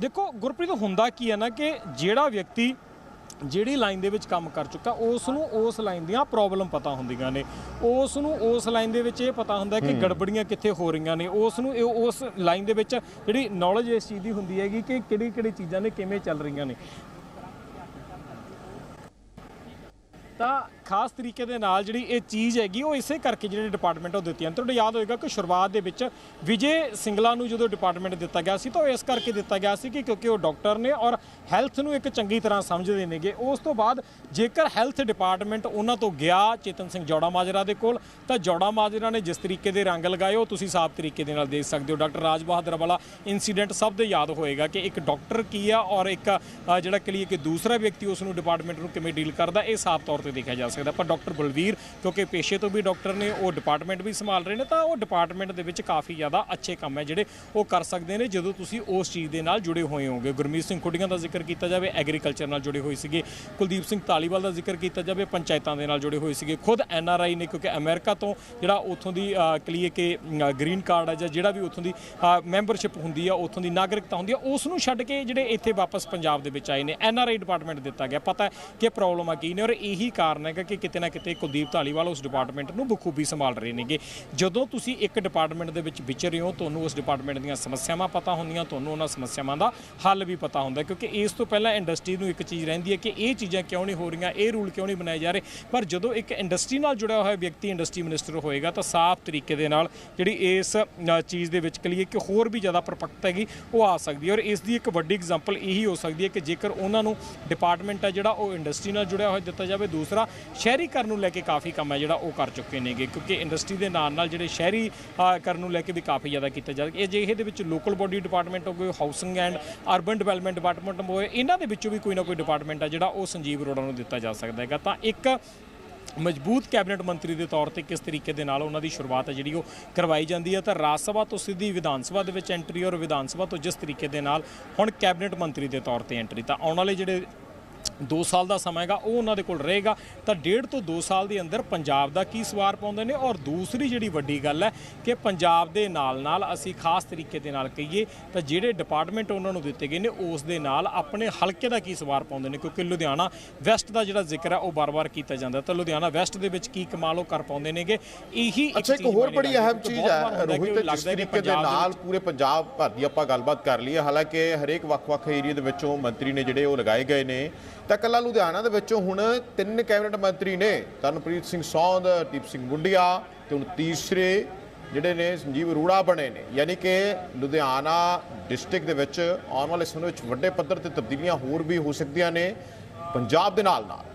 ਦੇਖੋ ਗੁਰਪ੍ਰੀਤ ਹੁੰਦਾ ਕੀ ਹੈ ਨਾ ਕਿ ਜਿਹੜਾ ਵਿਅਕਤੀ ਜਿਹੜੀ ਲਾਈਨ ਦੇ ਵਿੱਚ ਕੰਮ ਕਰ ਚੁੱਕਾ ਉਸ ਨੂੰ ਉਸ ਲਾਈਨ ਦੀਆਂ ਪ੍ਰੋਬਲਮ ਪਤਾ ਹੁੰਦੀਆਂ ਨੇ। ਉਸ ਨੂੰ ਉਸ ਲਾਈਨ ਦੇ ਵਿੱਚ ਇਹ ਪਤਾ ਹੁੰਦਾ ਕਿ ਗੜਬੜੀਆਂ ਕਿੱਥੇ ਹੋ ਰਹੀਆਂ ਨੇ। ਉਸ ਨੂੰ ਇਹ ਉਸ ਲਾਈਨ ਦੇ ਵਿੱਚ ਜਿਹੜੀ ਨੌਲੇਜ ਇਸ ਚੀਜ਼ ਦੀ ਹੁੰਦੀ ਹੈਗੀ ਕਿ ਕਿਹੜੀ ਕਿਹੜੀ ਚੀਜ਼ਾਂ ਨੇ ਕਿਵੇਂ ਚੱਲ ਰਹੀਆਂ ਨੇ। ਤਾਂ ਖਾਸ ਤਰੀਕੇ ਦੇ ਨਾਲ ਜਿਹੜੀ ਇਹ ਚੀਜ਼ ਹੈਗੀ, ਉਹ ਇਸੇ ਕਰਕੇ ਜਿਹੜੇ ਡਿਪਾਰਟਮੈਂਟ ਉਹ ਦਿੱਤੀਆਂ ਤੁਹਾਨੂੰ ਯਾਦ ਹੋਏਗਾ ਕਿ ਸ਼ੁਰੂਆਤ ਦੇ ਵਿੱਚ ਵਿਜੇ ਸਿੰਗਲਾ ਨੂੰ ਜਦੋਂ ਡਿਪਾਰਟਮੈਂਟ ਦਿੱਤਾ ਗਿਆ ਸੀ, ਤਾਂ ਉਹ ਇਸ ਕਰਕੇ ਦਿੱਤਾ ਗਿਆ ਸੀ ਕਿ ਕਿਉਂਕਿ ਉਹ ਡਾਕਟਰ ਨੇ ਔਰ ਹੈਲਥ ਨੂੰ ਇੱਕ ਚੰਗੀ ਤਰ੍ਹਾਂ ਸਮਝਦੇ ਨੇਗੇ। ਉਸ ਤੋਂ ਬਾਅਦ ਜੇਕਰ ਹੈਲਥ ਡਿਪਾਰਟਮੈਂਟ ਉਹਨਾਂ ਤੋਂ ਗਿਆ ਚੇਤਨ ਸਿੰਘ ਜੌੜਾ ਮਾਜਰਾ ਦੇ ਕੋਲ, ਤਾਂ ਜੌੜਾ ਮਾਜਰਾ ਨੇ ਜਿਸ ਤਰੀਕੇ ਦੇ ਰੰਗ ਲਗਾਏ, ਉਹ ਤੁਸੀਂ ਸਾਫ਼ ਤਰੀਕੇ ਦੇ ਨਾਲ ਦੇਖ ਸਕਦੇ ਹੋ। ਡਾਕਟਰ ਰਾਜ ਬਹਾਦਰ ਵਾਲਾ ਇਨਸੀਡੈਂਟ ਸਭ ਦੇ ਯਾਦ ਹੋਏਗਾ ਕਿ ਇੱਕ ਡਾਕਟਰ ਕੀ ਆ ਔਰ ਇੱਕ ਜਿਹੜਾ ਕਲੀਏ ਕਿ ਦੂਸਰਾ ਵਿਅਕਤੀ ਉਸ ਨੂੰ ਡਿਪਾਰਟਮੈਂਟ ਨੂੰ ਕਿਵੇਂ ਡੀਲ ਕਰਦਾ, ਇਹ ਸਾਫ਼ ਤੌਰ ਤੇ ਦੇਖਿਆ ਜਾ ਸਕਦਾ। ਪਰ ਡਾਕਟਰ ਬਲਵੀਰ ਕਿਉਂਕਿ ਪੇਸ਼ੇ ਤੋਂ ਵੀ ਡਾਕਟਰ ਨੇ, ਉਹ ਡਿਪਾਰਟਮੈਂਟ ਵੀ ਸੰਭਾਲ ਰਹੇ ਨੇ, ਤਾਂ ਉਹ ਡਿਪਾਰਟਮੈਂਟ ਦੇ ਵਿੱਚ ਕਾਫੀ ਜ਼ਿਆਦਾ ਅੱਛੇ ਕੰਮ ਹੈ, ਜਿਹੜੇ ਉਹ ਕਰ ਸਕਦੇ ਨੇ, ਜਦੋਂ ਤੁਸੀਂ ਉਸ ਚੀਜ਼ ਦੇ ਨਾਲ ਜੁੜੇ ਹੋਏ ਹੋਗੇ ਗੁਰਮੀਤ ਸਿੰਘ ਖੁੱਡੀਆਂ ਦਾ ਜ਼ਿਕਰ ਕੀਤਾ ਜਾਵੇ, ਐਗਰੀਕਲਚਰ ਨਾਲ ਜੁੜੇ ਹੋਏ ਸੀਗੇ। ਕੁਲਦੀਪ ਸਿੰਘ ਧਾਲੀਵਾਲ ਦਾ ਜ਼ਿਕਰ ਕੀਤਾ ਜਾਵੇ, ਪੰਚਾਇਤਾਂ ਦੇ ਨਾਲ ਜੁੜੇ ਹੋਏ ਸੀਗੇ। ਖੁਦ ਐਨ ਆਰ ਆਈ ਨੇ, ਕਿਉਂਕਿ ਅਮਰੀਕਾ ਤੋਂ ਜਿਹੜਾ ਉੱਥੋਂ ਦੀ ਕਲੀਏ ਕਿ ਗ੍ਰੀਨ ਕਾਰਡ ਹੈ ਜਾਂ ਜਿਹੜਾ ਵੀ ਉੱਥੋਂ ਦੀ ਮੈਂਬਰਸ਼ਿਪ ਹੁੰਦੀ ਆ, ਉੱਥੋਂ ਦੀ ਨਾਗਰਿਕਤਾ ਹੁੰਦੀ ਆ, ਉਸ ਨੂੰ ਛੱਡ ਕੇ ਜਿਹੜੇ ਇੱਥੇ ਵਾਪਸ ਪੰਜਾਬ ਦੇ ਵਿੱਚ ਆਏ ਨੇ। ਐਨ ਆਰ ਆਈ ਡਿਪਾਰਟਮੈਂਟ ਦਿੱਤਾ ਗਿਆ। ਪਤਾ ਕਿ ਪ੍ਰੋਬਲਮ ਆ ਕੀ ਨੇ ਔਰ ਇਹੀ ਕਾਰਨ ਹੈ ਕਿ ਕਿ ਕਿਤੇ ਨਾ ਕਿਤੇ ਕੁਲਦੀਪ ਧਾਲੀਵਾਲ ਉਸ ਡਿਪਾਰਟਮੈਂਟ ਨੂੰ ਬਖੂਬੀ ਸੰਭਾਲ ਰਹੇ ਨੇਗੇ। ਜਦੋਂ ਤੁਸੀਂ ਇੱਕ ਡਿਪਾਰਟਮੈਂਟ ਦੇ ਵਿੱਚ ਵਿਚਰ ਰਹੇ ਹੋ, ਤੁਹਾਨੂੰ ਉਸ ਡਿਪਾਰਟਮੈਂਟ ਦੀਆਂ ਸਮੱਸਿਆਵਾਂ ਪਤਾ ਹੁੰਦੀਆਂ, ਤੁਹਾਨੂੰ ਉਹਨਾਂ ਸਮੱਸਿਆਵਾਂ ਦਾ ਹੱਲ ਵੀ ਪਤਾ ਹੁੰਦਾ ਕਿਉਂਕਿ ਇਸ ਤੋਂ ਪਹਿਲਾਂ ਇੰਡਸਟਰੀ ਨੂੰ ਇੱਕ ਚੀਜ਼ ਰਹਿੰਦੀ ਹੈ ਕਿ ਇਹ ਚੀਜ਼ਾਂ ਕਿਉਂ ਨਹੀਂ ਹੋ ਰਹੀਆਂ, ਇਹ ਰੂਲ ਕਿਉਂ ਨਹੀਂ ਬਣਾਏ ਜਾ ਰਹੇ? ਪਰ ਜਦੋਂ ਇੱਕ ਇੰਡਸਟਰੀ ਨਾਲ ਜੁੜਿਆ ਹੋਇਆ ਵਿਅਕਤੀ ਇੰਡਸਟਰੀ ਮਿਨਿਸਟਰ ਹੋਏਗਾ, ਤਾਂ ਸਾਫ਼ ਤਰੀਕੇ ਦੇ ਨਾਲ ਜਿਹੜੀ ਇਸ ਚੀਜ਼ ਦੇ ਵਿੱਚ ਕਲੀਏ ਕਿ ਹੋਰ ਵੀ ਜ਼ਿਆਦਾ ਪਰਪੱਕਤਾ ਹੈਗੀ, ਉਹ ਆ ਸਕਦੀ ਹੈ। ਔਰ ਇਸ ਦੀ ਇੱਕ ਵੱਡੀ ਐਗਜ਼ਾਮਪਲ ਇਹੀ ਹੋ ਸਕਦੀ ਹੈ ਕਿ ਜੇਕਰ ਉਹਨਾਂ ਨੂੰ ਡਿਪਾਰਟਮੈਂਟ ਹੈ ਜਿਹੜਾ ਉਹ ਇੰਡਸਟਰੀ ਨਾਲ ਜੁੜਿਆ ਹੋਇਆ ਦਿੱਤਾ ਜਾਵੇ, ਦੂਸਰਾ ਸ਼ਹਿਰੀਕਰਨ ਨੂੰ ਲੈ ਕੇ ਕਾਫੀ ਕੰਮ ਹੈ ਜਿਹੜਾ ਉਹ ਕਰ ਚੁੱਕੇ ਨੇਗੇ, ਕਿਉਂਕਿ ਇੰਡਸਟਰੀ ਦੇ ਨਾਲ ਨਾਲ ਜਿਹੜੇ ਸ਼ਹਿਰੀ ਕਰਨ ਨੂੰ ਲੈ ਕੇ ਵੀ ਕਾਫੀ ਜ਼ਿਆਦਾ ਕੀਤਾ ਜਾ ਰਿਹਾ। ਇਹ ਜੇ ਵਿੱਚ ਲੋਕਲ ਬੋਡੀ ਡਿਪਾਰਟਮੈਂਟ ਹੋ ਗਏ housing and urban development department ਹੋਏ ਇਹਨਾਂ ਦੇ ਵਿੱਚੋਂ ਵੀ ਕੋਈ ਨਾ ਕੋਈ ਡਿਪਾਰਟਮੈਂਟ ਹੈ ਜਿਹੜਾ ਉਹ ਸੰਜੀਵ ਅਰੋੜਾ ਨੂੰ ਦਿੱਤਾ ਜਾ ਸਕਦਾ ਹੈਗਾ। ਤਾਂ ਇੱਕ ਮਜ਼ਬੂਤ ਕੈਬਨਿਟ ਮੰਤਰੀ ਦੇ ਤੌਰ ਤੇ ਕਿਸ ਤਰੀਕੇ ਦੇ ਨਾਲ ਉਹਨਾਂ ਦੀ ਸ਼ੁਰੂਆਤ ਹੈ ਜਿਹੜੀ ਉਹ ਕਰਵਾਈ ਜਾਂਦੀ ਹੈ, ਤਾਂ ਰਾਜ ਸਭਾ ਤੋਂ ਸਿੱਧੀ ਵਿਧਾਨ ਸਭਾ ਦੇ ਵਿੱਚ ਐਂਟਰੀ ਔਰ ਵਿਧਾਨ ਸਭਾ ਤੋਂ ਜਿਸ ਤਰੀਕੇ ਦੇ ਨਾਲ ਹੁਣ ਕੈਬਨਿਟ ਮੰਤਰੀ ਦੇ ਤੌਰ ਤੇ ਐਂਟਰੀ ਤਾਂ ਆਉਣ ਵਾਲੇ ਜਿਹੜੇ 2 ਸਾਲ ਦਾ ਸਮਾਂ ਹੈਗਾ ਉਹ ਉਹਨਾਂ ਦੇ ਕੋਲ ਰਹੇਗਾ। ਤਾਂ ਡੇਢ ਤੋਂ 2 ਸਾਲ ਦੇ ਅੰਦਰ ਪੰਜਾਬ ਦਾ ਕੀ ਸਵਾਰ ਪਾਉਂਦੇ ਨੇ? ਔਰ ਦੂਸਰੀ ਜਿਹੜੀ ਵੱਡੀ ਗੱਲ ਹੈ ਕਿ ਪੰਜਾਬ ਦੇ ਨਾਲ ਨਾਲ ਅਸੀਂ ਖਾਸ ਤਰੀਕੇ ਦੇ ਨਾਲ ਕਹੀਏ ਤਾਂ ਜਿਹੜੇ ਡਿਪਾਰਟਮੈਂਟ ਉਹਨਾਂ ਨੂੰ ਦਿੱਤੇ ਗਏ ਨੇ ਉਸ ਦੇ ਨਾਲ ਆਪਣੇ ਹਲਕੇ ਦਾ ਕੀ ਸਵਾਰ ਪਾਉਂਦੇ ਨੇ? ਕਿਉਂਕਿ ਲੁਧਿਆਣਾ ਵੈਸਟ ਦਾ ਜਿਹੜਾ ਜ਼ਿਕਰ ਹੈ ਉਹ ਬਾਰ-ਬਾਰ ਕੀਤਾ ਜਾਂਦਾ। ਤਾਂ ਲੁਧਿਆਣਾ ਵੈਸਟ ਦੇ ਵਿੱਚ ਕੀ ਕਮਾਲ ਉਹ ਕਰ ਪਾਉਂਦੇ ਨੇਗੇ? ਇਹੀ ਅੱਛਾ ਇੱਕ ਹੋਰ ਬੜੀ ਅਹਿਮ ਚੀਜ਼ ਹੈ। ਰੋਹਿਤ ਜਿਸ ਤਰੀਕੇ ਦੇ ਨਾਲ ਪੂਰੇ ਪੰਜਾਬ ਭਰ ਦੀ ਆਪਾਂ ਗੱਲਬਾਤ ਕਰ ਲਈ ਹੈ ਹਾਲਾਂਕਿ ਹਰੇਕ ਵੱਖ-ਵੱਖ ਏਰੀਆ ਦੇ ਵਿੱਚੋਂ ਮੰਤਰੀ ਨੇ ਜਿਹੜੇ ਉਹ ਲਗਾਏ ਗਏ ਨੇ। ਤਾਂ ਕੱਲਾ ਲੁਧਿਆਣਾ ਦੇ ਵਿੱਚੋਂ ਹੁਣ ਤਿੰਨ ਕੈਬਨਿਟ ਮੰਤਰੀ ਨੇ ਤਰਨਪ੍ਰੀਤ ਸਿੰਘ ਸੌਂਦ, ਦੀਪ ਸਿੰਘ ਗੁੰਡੀਆ ਤੇ ਹੁਣ ਤੀਸਰੇ ਜਿਹੜੇ ਨੇ ਸੰਜੀਵ ਅਰੋੜਾ ਬਣੇ ਨੇ। ਯਾਨੀ ਕਿ ਲੁਧਿਆਣਾ ਡਿਸਟ੍ਰਿਕਟ ਦੇ ਵਿੱਚ ਆਉਣ ਵਾਲੇ ਸਮੇਂ ਵਿੱਚ ਵੱਡੇ ਪੱਧਰ ਤੇ ਤਬਦੀਲੀਆਂ ਹੋਰ ਵੀ ਹੋ ਸਕਦੀਆਂ ਨੇ ਪੰਜਾਬ ਦੇ ਨਾਲ ਨਾਲ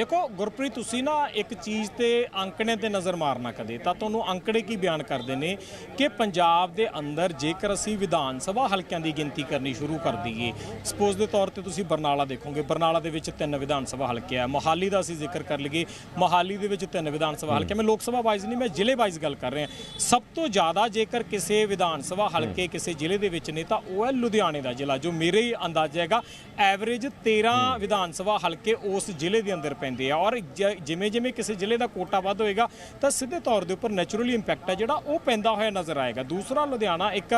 ਦੇਖੋ ਗੁਰਪ੍ਰੀਤ ਤੁਸੀਂ ਨਾ ਇੱਕ ਚੀਜ਼ ਤੇ ਅੰਕੜੇ ਤੇ ਨਜ਼ਰ ਮਾਰਨਾ ਕਦੇ ਤਾਂ ਤੁਹਾਨੂੰ ਅੰਕੜੇ ਕੀ ਬਿਆਨ ਕਰਦੇ ਨੇ? ਕਿ ਪੰਜਾਬ ਦੇ ਅੰਦਰ ਜੇਕਰ ਅਸੀਂ ਵਿਧਾਨ ਸਭਾ ਹਲਕਿਆਂ ਦੀ ਗਿਣਤੀ ਕਰਨੀ ਸ਼ੁਰੂ ਕਰ ਦਈਏ ਸਪੋਜ਼ ਦੇ ਤੌਰ ਤੇ ਤੁਸੀਂ ਬਰਨਾਲਾ ਦੇਖੋਗੇ ਬਰਨਾਲਾ ਦੇ ਵਿੱਚ ਤਿੰਨ ਵਿਧਾਨ ਸਭਾ ਹਲਕੇ ਆ ਮੋਹਾਲੀ ਦਾ ਅਸੀਂ ਜ਼ਿਕਰ ਕਰ ਲਈਏ ਮੋਹਾਲੀ ਦੇ ਵਿੱਚ ਤਿੰਨ ਵਿਧਾਨ ਸਭਾ ਹਲਕੇ ਮੈਂ ਲੋਕ ਸਭਾ ਵਾਈਜ਼ ਨਹੀਂ ਮੈਂ ਜ਼ਿਲ੍ਹੇ ਵਾਈਜ਼ ਗੱਲ ਕਰ ਰਿਹਾ। ਸਭ ਤੋਂ ਜ਼ਿਆਦਾ ਜੇਕਰ ਕਿਸੇ ਵਿਧਾਨ ਸਭਾ ਹਲਕੇ ਕਿਸੇ ਜ਼ਿਲ੍ਹੇ ਦੇ ਵਿੱਚ ਨੇ ਤਾਂ ਉਹ ਹੈ ਲੁਧਿਆਣੇ ਦਾ ਜ਼ਿਲ੍ਹਾ ਜੋ ਮੇਰੇ ਹੀ ਅੰਦਾਜ਼ਾ ਹੈਗਾ। ਐਵਰੇਜ 13 ਵਿਧਾਨ ਸਭਾ ਹਲਕੇ ਉਸ ਜ਼ਿਲ੍ਹੇ ਦੇ ਅੰਦਰ ਪੈਂਦੇ ਆ। ਔਰ ਜਿਵੇਂ ਜਿਵੇਂ ਕਿਸੇ ਜ਼ਿਲ੍ਹੇ ਦਾ ਕੋਟਾ ਵੱਧ ਹੋਏਗਾ ਤਾਂ ਸਿੱਧੇ ਤੌਰ ਦੇ ਉੱਪਰ ਨੈਚੁਰਲੀ ਇੰਪੈਕਟ ਹੈ ਜਿਹੜਾ ਉਹ ਪੈਂਦਾ ਹੋਇਆ ਨਜ਼ਰ ਆਏਗਾ। ਦੂਸਰਾ ਲੁਧਿਆਣਾ ਇੱਕ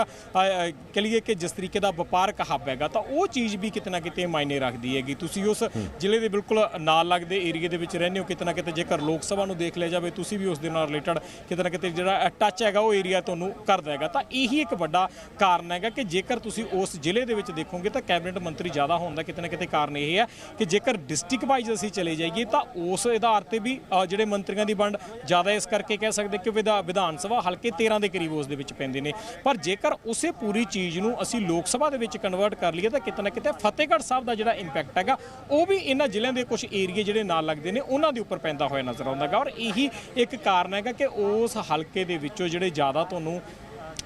ਲਈਏ ਕਿ ਜਿਸ ਤਰੀਕੇ ਦਾ ਵਪਾਰਕ ਹੱਬ ਹੈਗਾ ਤਾਂ ਉਹ ਚੀਜ਼ ਵੀ ਕਿਤੇ ਨਾ ਕਿਤੇ ਮਾਇਨੇ ਰੱਖਦੀ ਹੈਗੀ। ਤੁਸੀਂ ਉਸ ਜ਼ਿਲ੍ਹੇ ਦੇ ਬਿਲਕੁਲ ਨਾਲ ਲੱਗਦੇ ਏਰੀਏ ਦੇ ਵਿੱਚ ਰਹਿੰਦੇ ਹੋ ਕਿਤੇ ਨਾ ਕਿਤੇ ਜੇਕਰ ਲੋਕ ਸਭਾ ਨੂੰ ਦੇਖ ਲਿਆ ਜਾਵੇ ਤੁਸੀਂ ਵੀ ਉਸ ਦੇ ਨਾਲ ਰਿਲੇਟਡ ਕਿਤੇ ਨਾ ਕਿਤੇ ਜਿਹੜਾ ਟੱਚ ਹੈਗਾ ਉਹ ਏਰੀਆ ਤੁਹਾਨੂੰ ਕਰਦਾ ਹੈਗਾ। ਤਾਂ ਇਹੀ ਇੱਕ ਵੱਡਾ ਕਾਰਨ ਹੈਗਾ ਕਿ ਜੇਕਰ ਤੁਸੀਂ ਉਸ ਜ਼ਿਲ੍ਹੇ ਦੇ ਵਿੱਚ ਦੇਖੋਗੇ ਤਾਂ ਕੈਬਨਿਟ ਮੰਤਰੀ ਜ਼ਿਆਦਾ ਹੋਣ ਦਾ ਕਿਤੇ ਨਾ ਕਿਤੇ ਕਾਰਨ ਇਹ ਹੈ ਕਿ ਜੇਕਰ ਡਿਸਟ੍ਰਿਕਟ ਵਾਈਜ਼ ਅਸੀਂ ਚਲੇ ਜਾਈਏ ਤਾਂ ਉਸ ਆਧਾਰ ਤੇ ਵੀ ਜਿਹੜੇ ਮੰਤਰੀਆਂ ਦੀ ਵੰਡ ਜ਼ਿਆਦਾ ਇਸ ਕਰਕੇ ਕਹਿ ਸਕਦੇ ਕਿ ਵਿਧਾ- ਵਿਧਾਨ ਸਭਾ ਹਲਕੇ 13 ਦੇ ਕਰੀਬ ਉਸ ਦੇ ਵਿੱਚ ਪੈਂਦੇ ਨੇ। ਪਰ ਜੇਕਰ ਉਸੇ ਪੂਰੀ ਚੀਜ਼ ਨੂੰ ਅਸੀਂ ਲੋਕ ਸਭਾ ਦੇ ਵਿੱਚ ਕਨਵਰਟ ਕਰ ਲਈਏ, ਤਾਂ ਕਿਤੇ ਨਾ ਕਿਤੇ ਫਤਿਹਗੜ੍ਹ ਸਾਹਿਬ ਦਾ ਜਿਹੜਾ ਇੰਪੈਕਟ ਹੈਗਾ, ਉਹ ਵੀ ਇਹਨਾਂ ਜ਼ਿਲ੍ਹਿਆਂ ਦੇ ਕੁਝ ਏਰੀਏ ਜਿਹੜੇ ਨਾਲ ਲੱਗਦੇ ਨੇ, ਉਹਨਾਂ ਦੇ ਉੱਪਰ ਪੈਂਦਾ ਹੋਇਆ ਨਜ਼ਰ ਆਉਂਦਾ ਹੈਗਾ। ਔਰ ਇਹੀ ਇੱਕ ਕਾਰਨ ਹੈਗਾ ਕਿ ਉਸ ਹਲਕੇ ਦੇ ਵਿੱਚੋਂ ਜਿਹੜੇ ਜ਼ਿਆਦਾ ਤੁਹਾਨੂੰ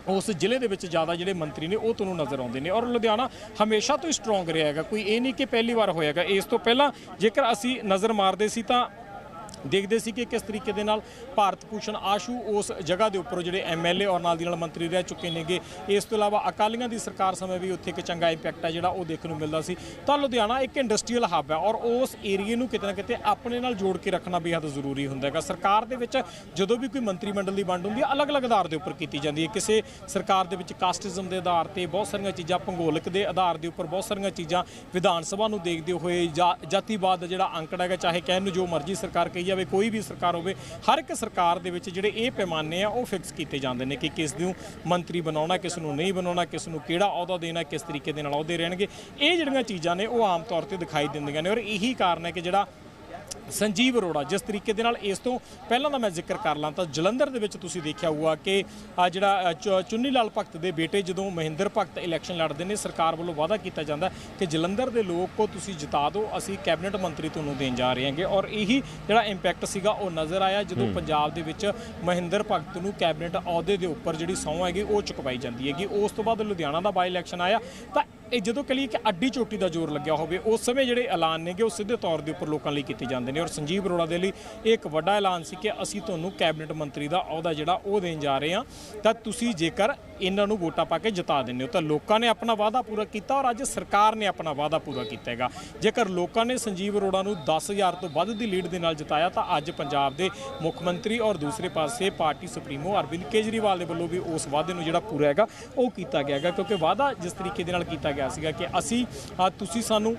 ਉਸ ਜ਼ਿਲ੍ਹੇ ਦੇ ਵਿੱਚ ਜ਼ਿਆਦਾ ਜਿਹੜੇ ਮੰਤਰੀ ਨੇ ਉਹ ਤੁਹਾਨੂੰ ਨਜ਼ਰ ਆਉਂਦੇ ਨੇ। ਔਰ ਲੁਧਿਆਣਾ ਹਮੇਸ਼ਾ ਤੋਂ ਹੀ ਸਟਰੋਂਗ ਰਿਹਾ ਹੈਗਾ। ਕੋਈ ਇਹ ਨਹੀਂ ਕਿ ਪਹਿਲੀ ਵਾਰ ਹੋਇਆਗਾ ਇਸ ਤੋਂ ਪਹਿਲਾਂ ਜੇਕਰ ਅਸੀਂ ਨਜ਼ਰ ਮਾਰਦੇ ਸੀ ਤਾਂ ਦੇਖਦੇ ਸੀ ਕਿ ਕਿਸ ਤਰੀਕੇ ਦੇ ਨਾਲ ਭਾਰਤ ਭੂਸ਼ਣ ਆਸ਼ੂ ਉਸ ਜਗ੍ਹਾ ਦੇ ਉੱਪਰ ਜਿਹੜੇ ਐਮਐਲਏ ਔਰ ਨਾਲ ਦੀ ਨਾਲ ਮੰਤਰੀ ਰਹਿ ਚੁੱਕੇ ਨੇਗੇ। ਇਸ ਤੋਂ ਇਲਾਵਾ ਅਕਾਲੀਆਂ ਦੀ ਸਰਕਾਰ ਸਮੇਂ ਵੀ ਉੱਥੇ ਇੱਕ ਚੰਗਾ ਇੰਪੈਕਟ ਹੈ ਜਿਹੜਾ ਉਹ ਦੇਖਣ ਨੂੰ ਮਿਲਦਾ ਸੀ। ਤਾਂ ਲੁਧਿਆਣਾ ਇੱਕ ਇੰਡਸਟਰੀਅਲ ਹੱਬ ਹੈ ਔਰ ਉਸ ਏਰੀਏ ਨੂੰ ਕਿਤੇ ਨਾ ਕਿਤੇ ਆਪਣੇ ਨਾਲ ਜੋੜ ਕੇ ਰੱਖਣਾ ਬੇहद ਜ਼ਰੂਰੀ ਹੁੰਦਾ ਹੈਗਾ। ਸਰਕਾਰ ਦੇ ਵਿੱਚ ਜਦੋਂ ਵੀ ਕੋਈ ਮੰਤਰੀ ਮੰਡਲ ਦੀ ਵੰਡ ਹੁੰਦੀ ਹੈ, ਅਲੱਗ-ਅਲੱਗ ਆਧਾਰ ਦੇ ਉੱਪਰ ਕੀਤੀ ਜਾਂਦੀ ਹੈ। ਕਿਸੇ ਸਰਕਾਰ ਦੇ ਵਿੱਚ ਕਾਸਟਿਜ਼ਮ ਦੇ ਆਧਾਰ ਤੇ ਬਹੁਤ ਸਾਰੀਆਂ ਚੀਜ਼ਾਂ, ਭੂਗੋਲਿਕ ਦੇ ਆਧਾਰ ਦੇ ਉੱਪਰ ਬਹੁਤ ਸਾਰੀਆਂ ਚੀਜ਼ਾਂ ਵਿਧਾਨ ਸਭਾ ਨੂੰ ਦੇਖਦੇ ਹੋਏ ਜਾ- ਜਾਤੀਵਾਦ ਦਾ ਜਿਹੜਾ ਅੰਕੜਾ ਹੈਗਾ, ਚਾਹੇ ਕਹਿਣ ਨੂੰ ਜੋ ਮਰਜ਼ੀ ਸਰਕਾਰ ਕਹੀ ਹੈ ਜਾਵੇ, ਕੋਈ ਵੀ ਸਰਕਾਰ ਹੋਵੇ, ਹਰ ਇੱਕ ਸਰਕਾਰ ਦੇ ਵਿੱਚ ਜਿਹੜੇ ਇਹ ਪੈਮਾਨੇ ਆ, ਉਹ ਫਿਕਸ ਕੀਤੇ ਜਾਂਦੇ ਨੇ ਕਿ ਕਿਸ ਨੂੰ ਮੰਤਰੀ ਬਣਾਉਣਾ, ਕਿਸ ਨੂੰ ਨਹੀਂ ਬਣਾਉਣਾ, ਕਿਸ ਨੂੰ ਕਿਹੜਾ ਅਹੁਦਾ ਦੇਣਾ, ਕਿਸ ਤਰੀਕੇ ਦੇ ਨਾਲ ਅਹੁਦੇ ਰਹਿਣਗੇ। ਇਹ ਜਿਹੜੀਆਂ ਚੀਜ਼ਾਂ ਨੇ, ਉਹ ਆਮ ਤੌਰ ਤੇ ਦਿਖਾਈ ਦਿੰਦੀਆਂ ਨੇ ਔਰ ਇਹੀ ਕਾਰਨ ਹੈ ਕਿ ਜਿਹੜਾ ਸੰਜੀਵ ਅਰੋੜਾ ਜਿਸ ਤਰੀਕੇ ਦੇ ਨਾਲ ਇਸ ਤੋਂ ਪਹਿਲਾਂ ਦਾ ਮੈਂ ਜ਼ਿਕਰ ਕਰ ਲਾਂ ਤਾਂ ਜਲੰਧਰ ਦੇ ਵਿੱਚ ਤੁਸੀਂ ਦੇਖਿਆ ਹੋਊਗਾ ਕਿ ਆ ਜਿਹੜਾ ਚੁੰਨੀ ਲਾਲ ਭਗਤ ਦੇ ਬੇਟੇ ਜਦੋਂ ਮਹਿੰਦਰ ਭਗਤ ਇਲੈਕਸ਼ਨ ਲੜਦੇ ਨੇ ਸਰਕਾਰ ਵੱਲੋਂ ਵਾਅਦਾ ਕੀਤਾ ਜਾਂਦਾ ਕਿ ਜਲੰਧਰ ਦੇ ਲੋਕ ਕੋ ਤੁਸੀਂ ਜਿਤਾ ਦਿਓ ਅਸੀਂ ਕੈਬਨਿਟ ਮੰਤਰੀ ਤੁਹਾਨੂੰ ਦੇਣ ਜਾ ਰਹੇ ਹਾਂਗੇ। ਔਰ ਇਹੀ ਜਿਹੜਾ ਇੰਪੈਕਟ ਸੀਗਾ ਉਹ ਨਜ਼ਰ ਆਇਆ ਜਦੋਂ ਪੰਜਾਬ ਦੇ ਵਿੱਚ ਮਹਿੰਦਰ ਭਗਤ ਨੂੰ ਕੈਬਨਿਟ ਅਹੁਦੇ ਦੇ ਉੱਪਰ ਜਿਹੜੀ ਸਹੁੰ ਹੈਗੀ ਉਹ ਚੁਕਵਾਈ ਜਾਂਦੀ ਹੈਗੀ। ਉਸ ਤੋਂ ਬਾਅਦ ਲੁਧਿਆਣਾ ਦਾ ਬਾਈ ਇਲੈਕਸ਼ਨ ਆਇਆ। ਤਾਂ ਇਹ ਜਦੋਂ ਕਲੀ ਕਿ ਅੱਡੀ ਚੋਟੀ ਦਾ ਜ਼ੋਰ ਲੱਗਿਆ ਹੋਵੇ, ਉਸ ਸਮੇਂ ਜਿਹੜੇ ਐਲਾਨ ਨੇਗੇ, ਉਹ ਸਿੱਧੇ ਤੌਰ ਦੇ ਉੱਪਰ ਲੋਕਾਂ ਲਈ ਕੀਤੇ ਜਾਂਦੇ ਨੇ। ਔਰ ਸੰਜੀਵ ਅਰੋੜਾ ਦੇ ਲਈ ਇਹ ਇੱਕ ਵੱਡਾ ਐਲਾਨ ਸੀ ਕਿ ਅਸੀਂ ਤੁਹਾਨੂੰ ਕੈਬਨਿਟ ਮੰਤਰੀ ਦਾ ਅਹੁਦਾ ਜਿਹੜਾ, ਉਹ ਦੇਣ ਜਾ ਰਹੇ ਹਾਂ। ਤਾਂ ਤੁਸੀਂ ਜੇਕਰ ਇਹਨਾਂ ਨੂੰ ਵੋਟਾਂ ਪਾ ਕੇ ਜਿਤਾ ਦਿੰਦੇ ਹੋ, ਤਾਂ ਲੋਕਾਂ ਨੇ ਆਪਣਾ ਵਾਅਦਾ ਪੂਰਾ ਕੀਤਾ ਔਰ ਅੱਜ ਸਰਕਾਰ ਨੇ ਆਪਣਾ ਵਾਅਦਾ ਪੂਰਾ ਕੀਤਾ ਹੈਗਾ। ਜੇਕਰ ਲੋਕਾਂ ਨੇ ਸੰਜੀਵ ਅਰੋੜਾ ਨੂੰ 10000 ਤੋਂ ਵੱਧ ਦੀ ਲੀਡ ਦੇ ਨਾਲ ਜਿਤਾਇਆ, ਤਾਂ ਅੱਜ ਪੰਜਾਬ ਦੇ ਮੁੱਖ ਮੰਤਰੀ ਔਰ ਦੂਸਰੇ ਪਾਸੇ ਪਾਰਟੀ ਸੁਪਰੀਮੋ ਅਰਵਿੰਦ ਕੇਜਰੀਵਾਲ ਦੇ ਵੱਲੋਂ ਵੀ ਉਸ ਵਾਅਦੇ ਨੂੰ ਜਿਹੜਾ ਪੂਰਾ ਹੈਗਾ, ਉਹ ਕੀਤਾ ਗਿਆ ਹੈਗਾ। ਕਿਉਂਕਿ ਵਾਅਦਾ ਜਿਸ ਤਰੀਕੇ ਦੇ ਨਾਲ ਕੀਤਾ ਗਿਆ ਸੀਗਾ ਕਿ ਅਸੀਂ ਤੁਸੀਂ ਸਾਨੂੰ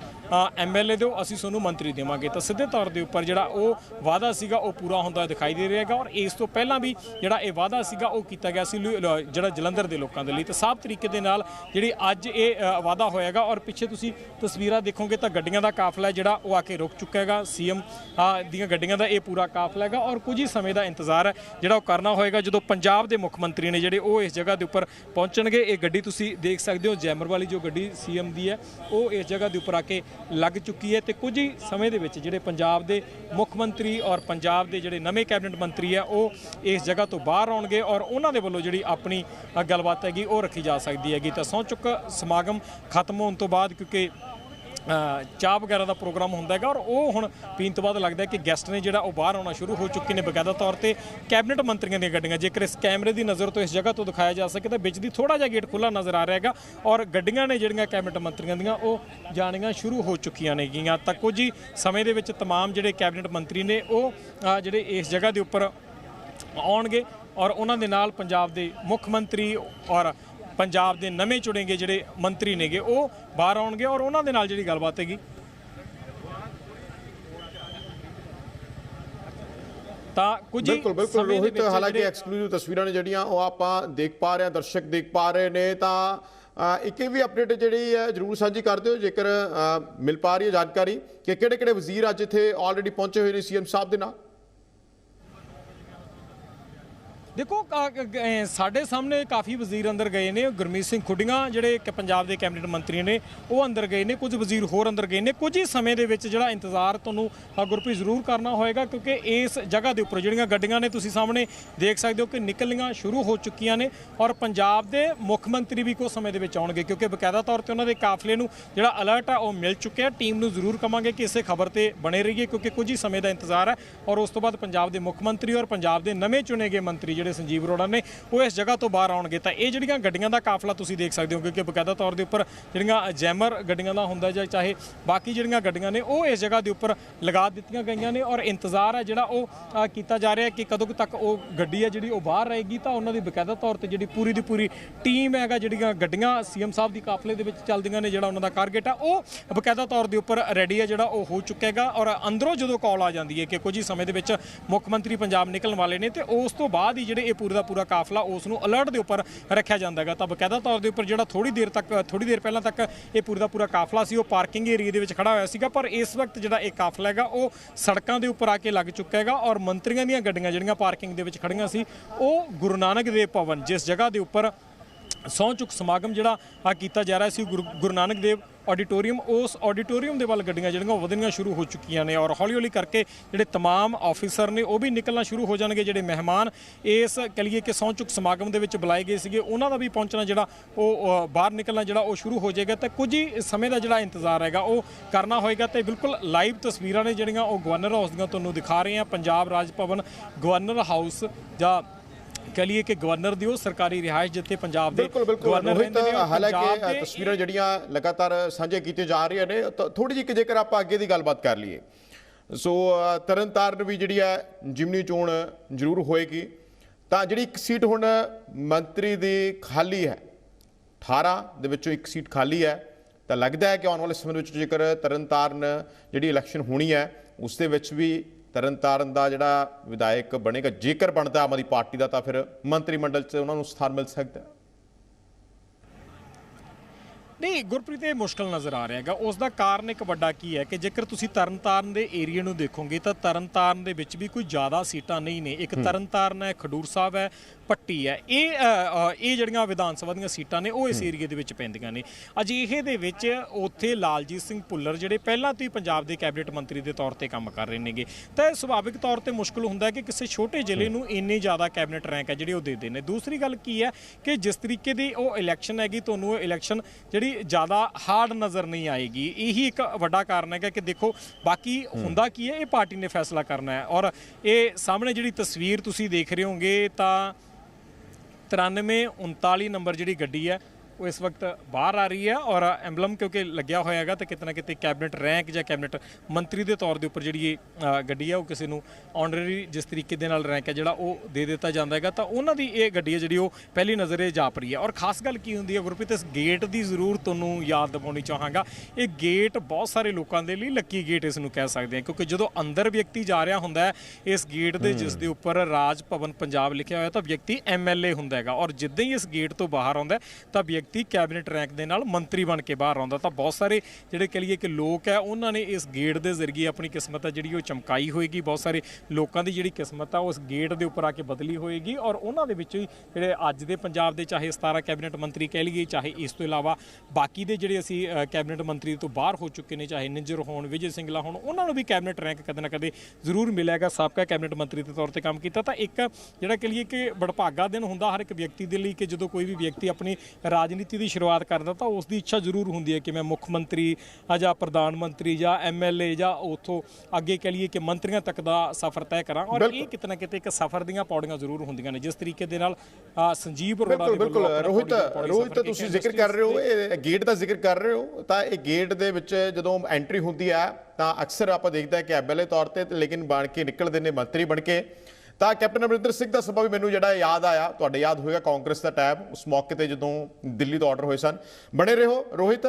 ਐਮਐਲਏ ਦਿਓ ਅਸੀਂ ਤੁਹਾਨੂੰ ਮੰਤਰੀ ਦੇਵਾਂਗੇ। ਤਾਂ ਸਿੱਧੇ ਤੌਰ ਦੇ ਉੱਪਰ ਜਿਹੜਾ ਉਹ ਵਾਅਦਾ ਸੀਗਾ ਉਹ ਪੂਰਾ ਹੁੰਦਾ ਦਿਖਾਈ ਦੇ ਰਿਹਾ ਹੈਗਾ ਔਰ ਇਸ ਤੋਂ ਪਹਿਲਾਂ ਵੀ ਜਿਹੜਾ ਇਹ ਵਾਅਦਾ ਸੀਗਾ ਉਹ ਕੀਤਾ ਗਿਆ ਸੀ ਲੁ- ਜਿਹੜਾ ਜਲੰਧਰ ਦੇ ਲੋਕਾਂ ਦੇ ਲਈ। ਤਾਂ ਸਾਫ਼ ਤਰੀਕੇ ਦੇ ਨਾਲ ਜਿਹੜੀ ਅੱਜ ਇਹ ਅ, ਵਾਅਦਾ ਹੋਏਗਾ ਔਰ ਪਿੱਛੇ ਤੁਸੀਂ ਤਸਵੀਰਾਂ ਦੇਖੋਗੇ ਤਾਂ ਗੱਡੀਆਂ ਦਾ ਕਾਫਲਾ ਜਿਹੜਾ ਉਹ ਆ ਕੇ ਰੁਕ ਚੁੱਕਾ ਹੈਗਾ। ਸੀਐਮ ਦੀਆਂ ਗੱਡੀਆਂ ਦਾ ਇਹ ਪੂਰਾ ਕਾਫਲਾ ਹੈਗਾ ਔਰ ਕੁਝ ਹੀ ਸਮੇਂ ਦਾ ਇੰਤਜ਼ਾਰ ਹੈ ਜਿਹੜਾ ਉਹ ਕਰਨਾ ਹੋਏਗਾ ਜਦੋਂ ਪੰਜਾਬ ਦੇ ਮੁੱਖ ਮੰਤਰੀ ਨੇ ਜਿਹੜੇ ਉਹ ਇਸ ਜਗ੍ਹਾ ਦੇ ਉੱਪਰ ਪਹੁੰਚਣਗੇ। ਇਹ ਗੱਡੀ ਤੁਸੀਂ ਦੇਖ ਸਕਦੇ ਹੋ ਜੈਮਰ ਵਾਲੀ ਜੋ ਗੱਡੀ ਸੀਐਮ ਦੀ ਹੈ, ਉਹ ਇਸ ਜਗ੍ਹਾ ਦੇ ਉੱਪਰ ਆ ਕੇ ਲੱਗ ਚੁੱਕੀ ਹੈ ਤੇ ਕੁਝ ਹੀ ਸਮੇਂ ਦੇ ਵਿੱਚ ਜਿਹੜੇ ਪੰਜਾਬ ਦੇ ਮੁੱਖ ਮੰਤਰੀ ਔਰ ਪੰਜਾਬ ਦੇ ਜਿਹੜੇ ਨਵੇਂ ਕੈਬਨਿਟ ਮੰਤਰੀ ਆ ਉਹ ਇਸ ਜਗ੍ਹਾ ਤੋਂ ਬਾਹਰ ਆਉਣਗੇ ਔਰ ਉਹਨਾਂ ਦੇ ਵੱਲੋਂ ਜਿਹੜੀ ਆਪਣੀ ਗੱਲਬਾਤ ਹੈਗੀ ਉਹ ਰੱਖੀ ਜਾ ਸਕਦੀ ਹੈਗੀ। ਤਾਂ ਸਹੁੰ ਚੁੱਕ ਸਮਾਗਮ ਖਤਮ ਹੋਣ ਤੋਂ ਬਾਅਦ ਕਿਉਂਕਿ ਚਾਹ ਵਗੈਰਾ ਦਾ ਪ੍ਰੋਗਰਾਮ ਹੁੰਦਾ ਹੈਗਾ ਔਰ ਉਹ ਹੁਣ ਪੀਣ ਤੋਂ ਬਾਅਦ ਲੱਗਦਾ ਹੈ ਕਿ ਗੈਸਟ ਨੇ ਜਿਹੜਾ ਉਹ ਬਾਹਰ ਆਉਣਾ ਸ਼ੁਰੂ ਹੋ ਚੁੱਕੇ ਨੇ ਬਕਾਇਦਾ ਤੌਰ ਤੇ ਕੈਬਨਿਟ ਮੰਤਰੀਆਂ ਦੀਆਂ ਗੱਡੀਆਂ ਜੇਕਰ ਇਸ ਕੈਮਰੇ ਦੀ ਨਜ਼ਰ ਤੋਂ ਇਸ ਜਗ੍ਹਾ ਤੋਂ ਦਿਖਾਇਆ ਜਾ ਸਕੇ ਤਾਂ ਵਿੱਚ ਦੀ ਥੋੜਾ ਜਿਹਾ ਗੇਟ ਖੁੱਲਾ ਨਜ਼ਰ ਆ ਰਿਹਾ ਹੈਗਾ ਔਰ ਗੱਡੀਆਂ ਨੇ ਜਿਹੜੀਆਂ ਕੈਬਨਿਟ ਮੰਤਰੀਆਂ ਦੀਆਂ ਉਹ ਜਾਣੀਆਂ ਸ਼ੁਰੂ ਹੋ ਚੁੱਕੀਆਂ ਨੇਗੀਆਂ ਤਾਂ ਕੁਝ ਹੀ ਸਮੇਂ ਦੇ ਵਿੱਚ तमाम ਜਿਹੜੇ ਕੈਬਨਿਟ ਮੰਤਰੀ ਨੇ ਉਹ ਅ, ਜਿਹੜੇ ਇਸ ਜਗ੍ਹਾ ਦੇ ਉੱਪਰ ਆਉਣਗੇ ਔਰ ਉਹਨਾਂ ਦੇ ਨਾਲ ਪੰਜਾਬ ਦੇ ਮੁੱਖ ਮੰਤਰੀ ਔਰ ਪੰਜਾਬ ਦੇ ਨਵੇਂ ਚੁਣੇਗੇ ਜਿਹੜੇ ਮੰਤਰੀ ਨੇਗੇ ਉਹ ਬਾਹਰ ਆਉਣਗੇ ਔਰ ਉਹਨਾਂ ਦੇ ਨਾਲ ਜਿਹੜੀ ਗੱਲਬਾਤ ਹੈਗੀ। ਤਾਂ ਕੁਝ ਬਿਲਕੁਲ ਬਿਲਕੁਲ ਰੋਹਿਤ ਹਾਲਾਂਕਿ ਐਕਸਕਲੂਸਿਵ ਤਸਵੀਰਾਂ ਨੇ ਜਿਹੜੀਆਂ ਉਹ ਆਪਾਂ ਦੇਖ ਪਾ ਰਹੇ ਹਾਂ ਦਰਸ਼ਕ ਦੇਖ ਪਾ ਰਹੇ ਨੇ। ਤਾਂ ਇੱਕ ਇਹ ਵੀ ਅਪਡੇਟ ਜਿਹੜੀ ਹੈ ਜਰੂਰ ਸਾਂਝੀ ਕਰ ਦਿਓ ਜੇਕਰ ਮਿਲ ਪਾ ਰਹੀ ਹੈ ਜਾਣਕਾਰੀ ਕਿ ਕਿਹੜੇ ਕਿਹੜੇ ਵਜ਼ੀਰ ਅੱਜ ਇੱਥੇ ਆਲਰੇਡੀ ਪਹੁੰਚੇ ਹੋਏ ਨੇ ਸੀਐਮ ਸਾਹਿਬ ਦੇ ਨਾਲ। ਦੇਖੋ ਸਾਡੇ ਸਾਹਮਣੇ ਕਾਫੀ ਵਜ਼ੀਰ ਅੰਦਰ ਗਏ ਨੇ, ਗੁਰਮੀਤ ਸਿੰਘ ਖੁੱਡੀਆਂ, ਜਿਹੜੇ ਕਿ ਪੰਜਾਬ ਦੇ ਕੈਬਨਿਟ ਮੰਤਰੀ ਨੇ, ਉਹ ਅੰਦਰ ਗਏ ਨੇ, ਕੁਝ ਵਜ਼ੀਰ ਹੋਰ ਅੰਦਰ ਗਏ ਨੇ। ਕੁਝ ਹੀ ਸਮੇਂ ਦੇ ਵਿੱਚ ਜਿਹੜਾ ਇੰਤਜ਼ਾਰ ਤੁਹਾਨੂੰ ਗੁਰਪ੍ਰੀਤ ਜ਼ਰੂਰ ਕਰਨਾ ਹੋਏਗਾ, ਕਿਉਂਕਿ ਇਸ ਜਗ੍ਹਾ ਦੇ ਉੱਪਰ ਜਿਹੜੀਆਂ ਗੱਡੀਆਂ ਨੇ, ਤੁਸੀਂ ਸਾਹਮਣੇ ਦੇਖ ਸਕਦੇ ਹੋ ਕਿ ਨਿਕਲਣੀਆਂ ਸ਼ੁਰੂ ਹੋ ਚੁੱਕੀਆਂ ਨੇ ਔਰ ਪੰਜਾਬ ਦੇ ਮੁੱਖ ਮੰਤਰੀ ਵੀ ਕੁਝ ਸਮੇਂ ਦੇ ਵਿੱਚ ਆਉਣਗੇ, ਕਿਉਂਕਿ ਬਕਾਇਦਾ ਤੌਰ ਤੇ ਉਹਨਾਂ ਦੇ ਕਾਫਲੇ ਨੂੰ ਜਿਹੜਾ ਅਲਰਟ ਆ, ਉਹ ਮਿਲ ਚੁੱਕਿਆ ਟੀਮ ਨੂੰ ਜ਼ਰੂਰ ਕਵਾਂਗੇ ਕਿ ਇਸੇ ਖਬਰ ਤੇ ਬਣੇ ਰਹੀਏ, ਕਿਉਂਕਿ ਕੁਝ ਹੀ ਸਮੇਂ ਦਾ ਇੰਤਜ਼ਾਰ ਹੈ ਔਰ ਉਸ ਤੋਂ ਬਾਅਦ ਪੰਜਾਬ ਦੇ ਮੁੱਖ ਮੰਤਰੀ ਔਰ ਪੰਜਾਬ ਦੇ ਨਵੇਂ ਚੁਣੇ ਗਏ ਮੰਤਰੀ ਜਿਹੜੇ ਸੰਜੀਵ ਅਰੋੜਾ ਨੇ, ਉਹ ਇਸ ਜਗ੍ਹਾ ਤੋਂ ਬਾਹਰ ਆਉਣਗੇ। ਤਾਂ ਇਹ ਜਿਹੜੀਆਂ ਗੱਡੀਆਂ ਦਾ ਕਾਫਲਾ ਤੁਸੀਂ ਦੇਖ ਸਕਦੇ ਹੋ, ਕਿਉਂਕਿ ਬਕਾਇਦਾ ਤੌਰ ਦੇ ਉੱਪਰ ਜਿਹੜੀਆਂ ਜੈਮਰ ਗੱਡੀਆਂ ਦਾ ਹੁੰਦਾ ਜਾਂ ਚਾਹੇ ਬਾਕੀ ਜਿਹੜੀਆਂ ਗੱਡੀਆਂ ਨੇ, ਉਹ ਇਸ ਜਗ੍ਹਾ ਦੇ ਉੱਪਰ ਲਗਾ ਦਿੱਤੀਆਂ ਗਈਆਂ ਨੇ ਔਰ ਇੰਤਜ਼ਾਰ ਹੈ ਜਿਹੜਾ ਉਹ ਕੀਤਾ ਜਾ ਰਿਹਾ ਕਿ ਕਦੋਂ ਤੱਕ ਉਹ ਗੱਡੀ ਹੈ ਜਿਹੜੀ ਉਹ ਬਾਹਰ ਰਹੇਗੀ, ਤਾਂ ਉਹਨਾਂ ਦੀ ਬਕਾਇਦਾ ਤੌਰ ਤੇ ਜਿਹੜੀ ਪੂਰੀ ਦੀ ਪੂਰੀ ਟੀਮ ਹੈਗਾ, ਜਿਹੜੀਆਂ ਗੱਡੀਆਂ ਸੀਐਮ ਸਾਹਿਬ ਦੀ ਕਾਫਲੇ ਦੇ ਵਿੱਚ ਚੱਲਦੀਆਂ ਨੇ, ਜਿਹੜਾ ਉਹਨਾਂ ਦਾ ਟਾਰਗੇਟ ਆ ਉਹ ਬਕਾਇਦਾ ਤੌਰ ਦੇ ਉੱਪਰ ਰੈਡੀ ਹੈ ਜਿਹੜਾ ਉਹ ਹੋ ਚੁੱਕਾ ਹੈਗਾ ਔਰ ਅੰਦਰੋਂ ਜਦੋਂ ਕਾਲ ਆ ਜਾਂਦੀ ਹੈ ਕਿ ਕੁਝ ਹੀ ਸਮੇਂ ਦੇ ਵਿੱਚ ਮੁੱਖ ਮੰਤਰੀ ਪੰਜਾਬ ਨਿਕਲਣ ਵਾਲੇ ਨੇ, ਤੇ ਉਸ ਤੋਂ ਬਾਅਦ ਹੀ ਜਿਹੜੇ ਇਹ ਪੂਰਾ ਦਾ ਪੂਰਾ ਕਾਫਲਾ ਉਸ ਨੂੰ ਅਲਰਟ ਦੇ ਉੱਪਰ ਰੱਖਿਆ ਜਾਂਦਾ ਹੈਗਾ। ਤਾਂ ਬਕਾਇਦਾ ਤੌਰ ਦੇ ਉੱਪਰ ਜਿਹੜਾ ਥੋੜੀ ਦੇਰ ਤੱਕ ਥੋੜੀ ਦੇਰ ਪਹਿਲਾਂ ਤੱਕ ਇਹ ਪੂਰਾ ਦਾ ਪੂਰਾ ਕਾਫਲਾ ਸੀ, ਉਹ ਪਾਰਕਿੰਗ ਏਰੀਆ ਦੇ ਵਿੱਚ ਖੜਾ ਹੋਇਆ ਸੀਗਾ। ਪਰ ਇਸ ਵਕਤ ਜਿਹੜਾ ਇਹ ਕਾਫਲਾ ਹੈਗਾ, ਉਹ ਸੜਕਾਂ ਦੇ ਉੱਪਰ ਆ ਕੇ ਲੱਗ ਚੁੱਕਾ ਹੈਗਾ ਔਰ ਮੰਤਰੀਆਂ ਦੀਆਂ ਗੱਡੀਆਂ ਜਿਹੜੀਆਂ ਪਾਰਕਿੰਗ ਦੇ ਵਿੱਚ ਖੜੀਆਂ ਸੀ, ਉਹ ਗੁਰੂ ਨਾਨਕ ਦੇਵ ਭਵਨ, ਜਿਸ ਜਗ੍ਹਾ ਦੇ ਉੱਪਰ ਸਹੁੰ ਚੁੱਕ ਸਮਾਗਮ ਜਿਹੜਾ ਆ ਕੀਤਾ ਜਾ ਰਿਹਾ ਸੀ ਗੁਰੂ ਗੁਰੂ ਨਾਨਕ ਦੇਵ ਆਡੀਟੋਰੀਅਮ ਉਸ ਆਡੀਟੋਰੀਅਮ ਦੇ ਵੱਲ ਗੱਡੀਆਂ ਜਿਹੜੀਆਂ ਉਹ ਵਧਣੀਆਂ ਸ਼ੁਰੂ ਹੋ ਚੁੱਕੀਆਂ ਨੇ ਔਰ ਹੌਲੀ ਹੌਲੀ ਕਰਕੇ ਜਿਹੜੇ तमाम ਆਫੀਸਰ ਨੇ ਉਹ ਵੀ ਨਿਕਲਣਾ ਸ਼ੁਰੂ ਹੋ ਜਾਣਗੇ ਜਿਹੜੇ ਮਹਿਮਾਨ ਇਸ ਕਲੀਏ ਕਿ ਸਹੁੰ ਚੁੱਕ ਸਮਾਗਮ ਦੇ ਵਿੱਚ ਬੁਲਾਏ ਗਏ ਸੀਗੇ ਉਹਨਾਂ ਦਾ ਵੀ ਪਹੁੰਚਣਾ ਜਿਹੜਾ ਉਹ ਅ, ਬਾਹਰ ਨਿਕਲਣਾ ਜਿਹੜਾ ਉਹ ਸ਼ੁਰੂ ਹੋ ਜਾਏਗਾ ਤੇ ਕੁਝ ਹੀ ਸਮੇਂ ਦਾ ਜਿਹੜਾ ਇੰਤਜ਼ਾਰ ਹੈਗਾ ਉਹ ਕਰਨਾ ਹੋਏਗਾ ਤੇ ਬਿਲਕੁਲ ਲਾਈਵ ਤਸਵੀਰਾਂ ਨੇ ਜਿਹੜੀਆਂ ਉਹ ਗਵਰਨਰ ਹਾਊਸ ਦੀਆਂ ਤੁਹਾਨੂੰ ਦਿਖਾ ਰਹੇ ਹਾਂ ਪੰਜਾਬ ਰਾਜ ਭਵਨ ਗਵਰਨਰ ਹਾਊਸ ਜਾਂ ਕਹ ਲਈਏ ਕਿ ਗਵਰਨਰ ਦੀ ਉਹ ਸਰਕਾਰੀ ਰਿਹਾਇਸ਼ ਜਿੱਥੇ ਪੰਜਾਬ ਦੇ ਬਿਲਕੁਲ ਬਿਲਕੁਲ। ਗਵਰਨਰ ਰੋਹਿਤ ਰਹਿੰਦੇ ਨੇ ਔਰ ਹਾਲਾਂਕਿ ਤਸਵੀਰਾਂ ਜਿਹੜੀਆਂ ਲਗਾਤਾਰ ਸਾਂਝੇ ਕੀਤੀਆਂ ਜਾ ਰਹੀਆਂ ਨੇ ਥੋੜੀ ਜਿਹੀ ਜੇਕਰ ਆਪਾਂ ਅੱਗੇ ਦੀ ਗੱਲਬਾਤ ਕਰ ਲਈਏ। ਸੋ ਤਰਨਤਾਰਨ ਵੀ ਜਿਹੜੀ ਹੈ ਜਿਮਨੀ ਚੋਣ ਜ਼ਰੂਰ ਹੋਏਗੀ। ਤਾਂ ਜਿਹੜੀ ਇੱਕ ਸੀਟ ਹੁਣ ਮੰਤਰੀ ਦੀ ਖਾਲੀ ਹੈ 18 ਦੇ ਵਿੱਚੋਂ ਇੱਕ ਸੀਟ ਖਾਲੀ ਹੈ ਤਾਂ ਲੱਗਦਾ ਹੈ ਕਿ ਆਉਣ ਵਾਲੇ ਸਮੇਂ ਵਿੱਚ ਜੇਕਰ ਤਰਨਤਾਰਨ ਜਿਹੜੀ ਇਲੈਕਸ਼ਨ ਹੋਣੀ ਹੈ ਉਸ ਦੇ ਵਿੱਚ ਵੀ ਤਰਨਤਾਰਨ ਦਾ ਜਿਹੜਾ ਵਿਧਾਇਕ ਬਣੇਗਾ ਜੇਕਰ ਬਣਦਾ ਆਮ ਆਦਮੀ ਪਾਰਟੀ ਦਾ ਤਾਂ ਫਿਰ ਮੰਤਰੀ ਮੰਡਲ 'ਚ ਉਹਨਾਂ ਨੂੰ ਸਥਾਨ ਮਿਲ ਸਕਦਾ ਨਹੀਂ ਗੁਰਪ੍ਰੀਤ ਇਹ ਮੁਸ਼ਕਲ ਨਜ਼ਰ ਆ ਰਿਹਾ ਹੈਗਾ। ਉਸ ਦਾ ਕਾਰਨ ਇੱਕ ਵੱਡਾ ਕੀ ਹੈ ਕਿ ਜੇਕਰ ਤੁਸੀਂ ਤਰਨਤਾਰਨ ਦੇ ਏਰੀਆ ਨੂੰ ਦੇਖੋਗੇ ਤਾਂ ਤਰਨਤਾਰਨ ਦੇ ਵਿੱਚ ਵੀ ਕੋਈ ਜ਼ਿਆਦਾ ਸੀਟਾਂ ਨਹੀਂ ਨੇ। ਇੱਕ ਤਰਨਤਾਰਨ ਹੈ ਖਡੂਰ ਸਾਹਿਬ ਹੈ ਪੱਟੀ ਹੈ। ਇਹ ਇਹ ਜਿਹੜੀਆਂ ਵਿਧਾਨ ਸਭਾ ਦੀਆਂ ਸੀਟਾਂ ਨੇ ਉਹ ਇਸ ਏਰੀਏ ਦੇ ਵਿੱਚ ਪੈਂਦੀਆਂ ਨੇ। ਅਜਿਹੇ ਦੇ ਵਿੱਚ ਉੱਥੇ ਲਾਲਜੀਤ ਸਿੰਘ ਭੁੱਲਰ ਜਿਹੜੇ ਪਹਿਲਾਂ ਤੋਂ ਹੀ ਪੰਜਾਬ ਦੇ ਕੈਬਨਿਟ ਮੰਤਰੀ ਦੇ ਤੌਰ ਤੇ ਕੰਮ ਕਰ ਰਹੇ ਨੇਗੇ। ਤਾਂ ਸੁਭਾਵਿਕ ਤੌਰ ਤੇ ਮੁਸ਼ਕਲ ਹੁੰਦਾ ਕਿ ਕਿਸੇ ਛੋਟੇ ਜ਼ਿਲ੍ਹੇ ਨੂੰ ਇੰਨੀ ਜ਼ਿਆਦਾ ਕੈਬਨਿਟ ਰੈਂਕ ਹੈ ਜਿਹੜੀ ਉਹ ਦੇ ਦੇ ਨੇ। ਦੂਸਰੀ ਗੱਲ ਕੀ ਹੈ ਕਿ ਜਿਸ ਤਰੀਕੇ ਦੀ ਉਹ ਇਲੈਕਸ਼ਨ ਹੈਗੀ ਤੁਹਾਨੂੰ ਉਹ ਇਲੈਕਸ਼ਨ ਜਿਹੜੀ ਜ਼ਿਆਦਾ ਹਾਰਡ ਨਜ਼ਰ ਨਹੀਂ ਆਏਗੀ। ਇਹੀ ਇੱਕ ਵੱਡਾ ਕਾਰਨ ਹੈਗਾ ਕਿ ਦੇਖੋ ਬਾਕੀ ਹੁੰਦਾ ਕੀ ਹੈ ਇਹ ਪਾਰਟੀ ਨੇ ਫੈਸਲਾ ਕਰਨਾ ਹੈ। ਔਰ ਇਹ ਸਾਹਮਣੇ ਜਿਹੜੀ ਤਸਵੀਰ ਤੁਸੀਂ ਦੇਖ ਰਹੇ ਹੋਗੇ ਤਾਂ 93 39 ਨੰਬਰ ਜਿਹੜੀ ਗੱਡੀ ਹੈ ਉਹ ਇਸ ਵਕਤ ਬਾਹਰ ਆ ਰਹੀ ਹੈ ਔਰ ਐਮਬਲਮ ਕਿਉਂਕਿ ਲੱਗਿਆ ਹੋਇਆ ਹੈਗਾ ਤੇ ਕਿਤੇ ਨਾ ਕਿਤੇ ਕੈਬਨਿਟ ਰੈਂਕ ਜਾਂ ਕੈਬਨਿਟ ਮੰਤਰੀ ਦੇ ਤੌਰ ਦੇ ਉੱਪਰ ਜਿਹੜੀ ਇਹ ਗੱਡੀ ਹੈ ਉਹ ਕਿਸੇ ਨੂੰ ਆਨਰਰੀ ਜਿਸ ਤਰੀਕੇ ਦੇ ਨਾਲ ਰੈਂਕ ਹੈ ਜਿਹੜਾ ਉਹ ਦੇ ਦਿੱਤਾ ਜਾਂਦਾ ਹੈਗਾ ਤਾਂ ਉਹਨਾਂ ਦੀ ਇਹ ਗੱਡੀ ਹੈ ਜਿਹੜੀ ਉਹ ਪਹਿਲੀ ਨਜ਼ਰੇ ਜਾਪ ਰਹੀ ਹੈ। ਔਰ ਖਾਸ ਗੱਲ ਕੀ ਹੁੰਦੀ ਹੈ ਗੁਰਪ੍ਰੀਤ ਇਸ ਗੇਟ ਦੀ ਜ਼ਰੂਰ ਤੁਹਾਨੂੰ ਯਾਦ ਦਿਵਾਉਣੀ ਚਾਹਾਂਗਾ। ਇਹ ਗੇਟ ਬਹੁਤ ਸਾਰੇ ਲੋਕਾਂ ਦੇ ਲਈ ਲੱਕੀ ਗੇਟ ਇਸ ਨੂੰ ਕਹਿ ਸਕਦੇ ਹਾਂ ਕਿਉਂਕਿ ਜਦੋਂ ਅੰਦਰ ਵਿਅਕਤੀ ਜਾ ਰਿਹਾ ਹੁੰਦਾ ਹੈ ਇਸ ਗੇਟ ਦੇ ਜਿਸ ਦੇ ਉੱਪਰ ਰਾਜ ਭਵਨ ਪੰਜਾਬ ਲਿਖਿਆ ਹੋਇਆ ਤਾਂ ਵਿਅਕਤੀ ਐਮਐਲਏ ਹੁੰਦਾ ਹੈਗਾ। ਔਰ ਜਿੱਦਾਂ ਹੀ ਇਸ ਗੇਟ ਤੋਂ ਬਾਹਰ ਆਉਂਦਾ ਤਾਂ ਵਿਅਕਤੀ ਕੈਬਨਿਟ ਰੈਂਕ ਦੇ ਨਾਲ ਮੰਤਰੀ ਬਣ ਕੇ ਬਾਹਰ ਆਉਂਦਾ। ਤਾਂ ਬਹੁਤ ਸਾਰੇ ਜਿਹੜੇ ਕਹ ਲਈਏ ਕਿ ਲੋਕ ਹੈ, ਉਹਨਾਂ ਨੇ ਇਸ ਗੇਟ ਦੇ ਜ਼ਰੀਏ ਆਪਣੀ ਕਿਸਮਤ ਹੈ ਜਿਹੜੀ ਉਹ ਚਮਕਾਈ ਹੋਏਗੀ। ਬਹੁਤ ਸਾਰੇ ਲੋਕਾਂ ਦੀ ਜਿਹੜੀ ਕਿਸਮਤ ਆ ਉਸ ਗੇਟ ਦੇ ਉੱਪਰ ਆ ਕੇ ਬਦਲੀ ਹੋਏਗੀ ਔਰ ਉਹਨਾਂ ਦੇ ਵਿੱਚ ਜਿਹੜੇ ਅੱਜ ਦੇ ਪੰਜਾਬ ਦੇ ਚਾਹੇ 17 ਕੈਬਨਿਟ ਮੰਤਰੀ ਕਹਿ ਲਈਏ, ਚਾਹੇ ਇਸ ਤੋਂ ਇਲਾਵਾ ਬਾਕੀ ਦੇ ਜਿਹੜੇ ਅਸੀਂ ਕੈਬਨਿਟ ਮੰਤਰੀ ਤੋਂ ਬਾਹਰ ਹੋ ਚੁੱਕੇ ਨੇ, ਚਾਹੇ ਨਿੰਜਰ ਹੋਣ, ਵਿਜੇ ਸਿੰਗਲਾ ਹੋਣ, ਉਹਨਾਂ ਨੂੰ ਵੀ ਕੈਬਨਿਟ ਰੈਂਕ ਕਦੇ ਨਾ ਕਦੇ ਜ਼ਰੂਰ ਮਿਲੇਗਾ ਸਾਬਕਾ ਕੈਬਨਿਟ ਮੰਤਰੀ ਦੇ ਤੌਰ ਤੇ ਕੰਮ ਕੀਤਾ। ਤਾਂ ਇੱਕ ਜਿਹੜਾ ਕਹ ਲਈਏ ਕਿ ਬੜਭਾਗਾ ਦਿਨ ਹੁੰਦਾ ਹਰ ਇੱਕ ਵਿਅਕਤੀ ਦੇ ਲਈ ਕਿ ਜਦੋਂ ਕੋਈ ਵੀ ਵਿਅਕਤੀ ਆਪਣੀ ਰਾਜਨੀਤੀ ਦੀ ਸ਼ੁਰੂਆਤ ਕਰਦਾ ਤਾਂ ਉਸ ਦੀ ਇੱਛਾ ਜ਼ਰੂਰ ਹੁੰਦੀ ਹੈ ਕਿ ਮੈਂ ਮੁੱਖ ਮੰਤਰੀ ਆ ਜਾਂ ਪ੍ਰਧਾਨ ਮੰਤਰੀ ਜਾਂ ਐਮਐਲਏ ਜਾਂ ਉਥੋਂ ਅੱਗੇ ਕਹ ਲਈਏ ਕਿ ਮੰਤਰੀਆਂ ਤੱਕ ਦਾ ਸਫ਼ਰ ਤੈਅ ਕਰਾਂ ਔਰ ਇਹ ਕਿਤੇ ਨਾ ਕਿਤੇ ਇੱਕ ਸਫ਼ਰ ਦੀਆਂ ਪੌੜੀਆਂ ਜ਼ਰੂਰ ਹੁੰਦੀਆਂ ਨੇ ਜਿਸ ਤਰੀਕੇ ਦੇ ਨਾਲ ਸੰਜੀਵ ਅਰੋੜਾ ਬਿਲਕੁਲ ਦੇ ਬਿਲਕੁਲ। ਰੋਹਿਤ ਰੋਹਿਤ ਤੁਸੀਂ ਜ਼ਿਕਰ ਕਰ ਰਹੇ ਹੋ ਇਹ ਗੇਟ ਦਾ ਜ਼ਿਕਰ ਕਰ ਰਹੇ ਹੋ ਤਾਂ ਇਹ ਗੇਟ ਦੇ ਵਿੱਚ ਜਦੋਂ ਐਂਟਰੀ ਹੁੰਦੀ ਹੈ ਤਾਂ ਅਕਸਰ ਆਪਾਂ ਦੇਖਦੇ ਹਾਂ ਕਿ ਐਮਐਲਏ ਤੌਰ ਤੇ ਲੇਕਿਨ ਬਣ ਕੇ ਨਿਕਲਦੇ ਨੇ ਮੰਤਰੀ ਬਣ ਕੇ। ਤਾਂ ਕੈਪਟਨ ਅਮਰਿੰਦਰ ਸਿੰਘ ਦਾ ਸਭਾ ਵੀ ਮੈਨੂੰ ਜਿਹੜਾ ਯਾਦ ਆਇਆ, ਤੁਹਾਡੇ ਯਾਦ ਹੋਏਗਾ ਕਾਂਗਰਸ ਦਾ ਟਾਈਮ ਉਸ ਮੌਕੇ ਤੇ ਜਦੋਂ ਦਿੱਲੀ ਤੋਂ ਆਰਡਰ ਹੋਏ ਸਨ। ਬਣੇ ਰਹੋ ਰੋਹਿਤ।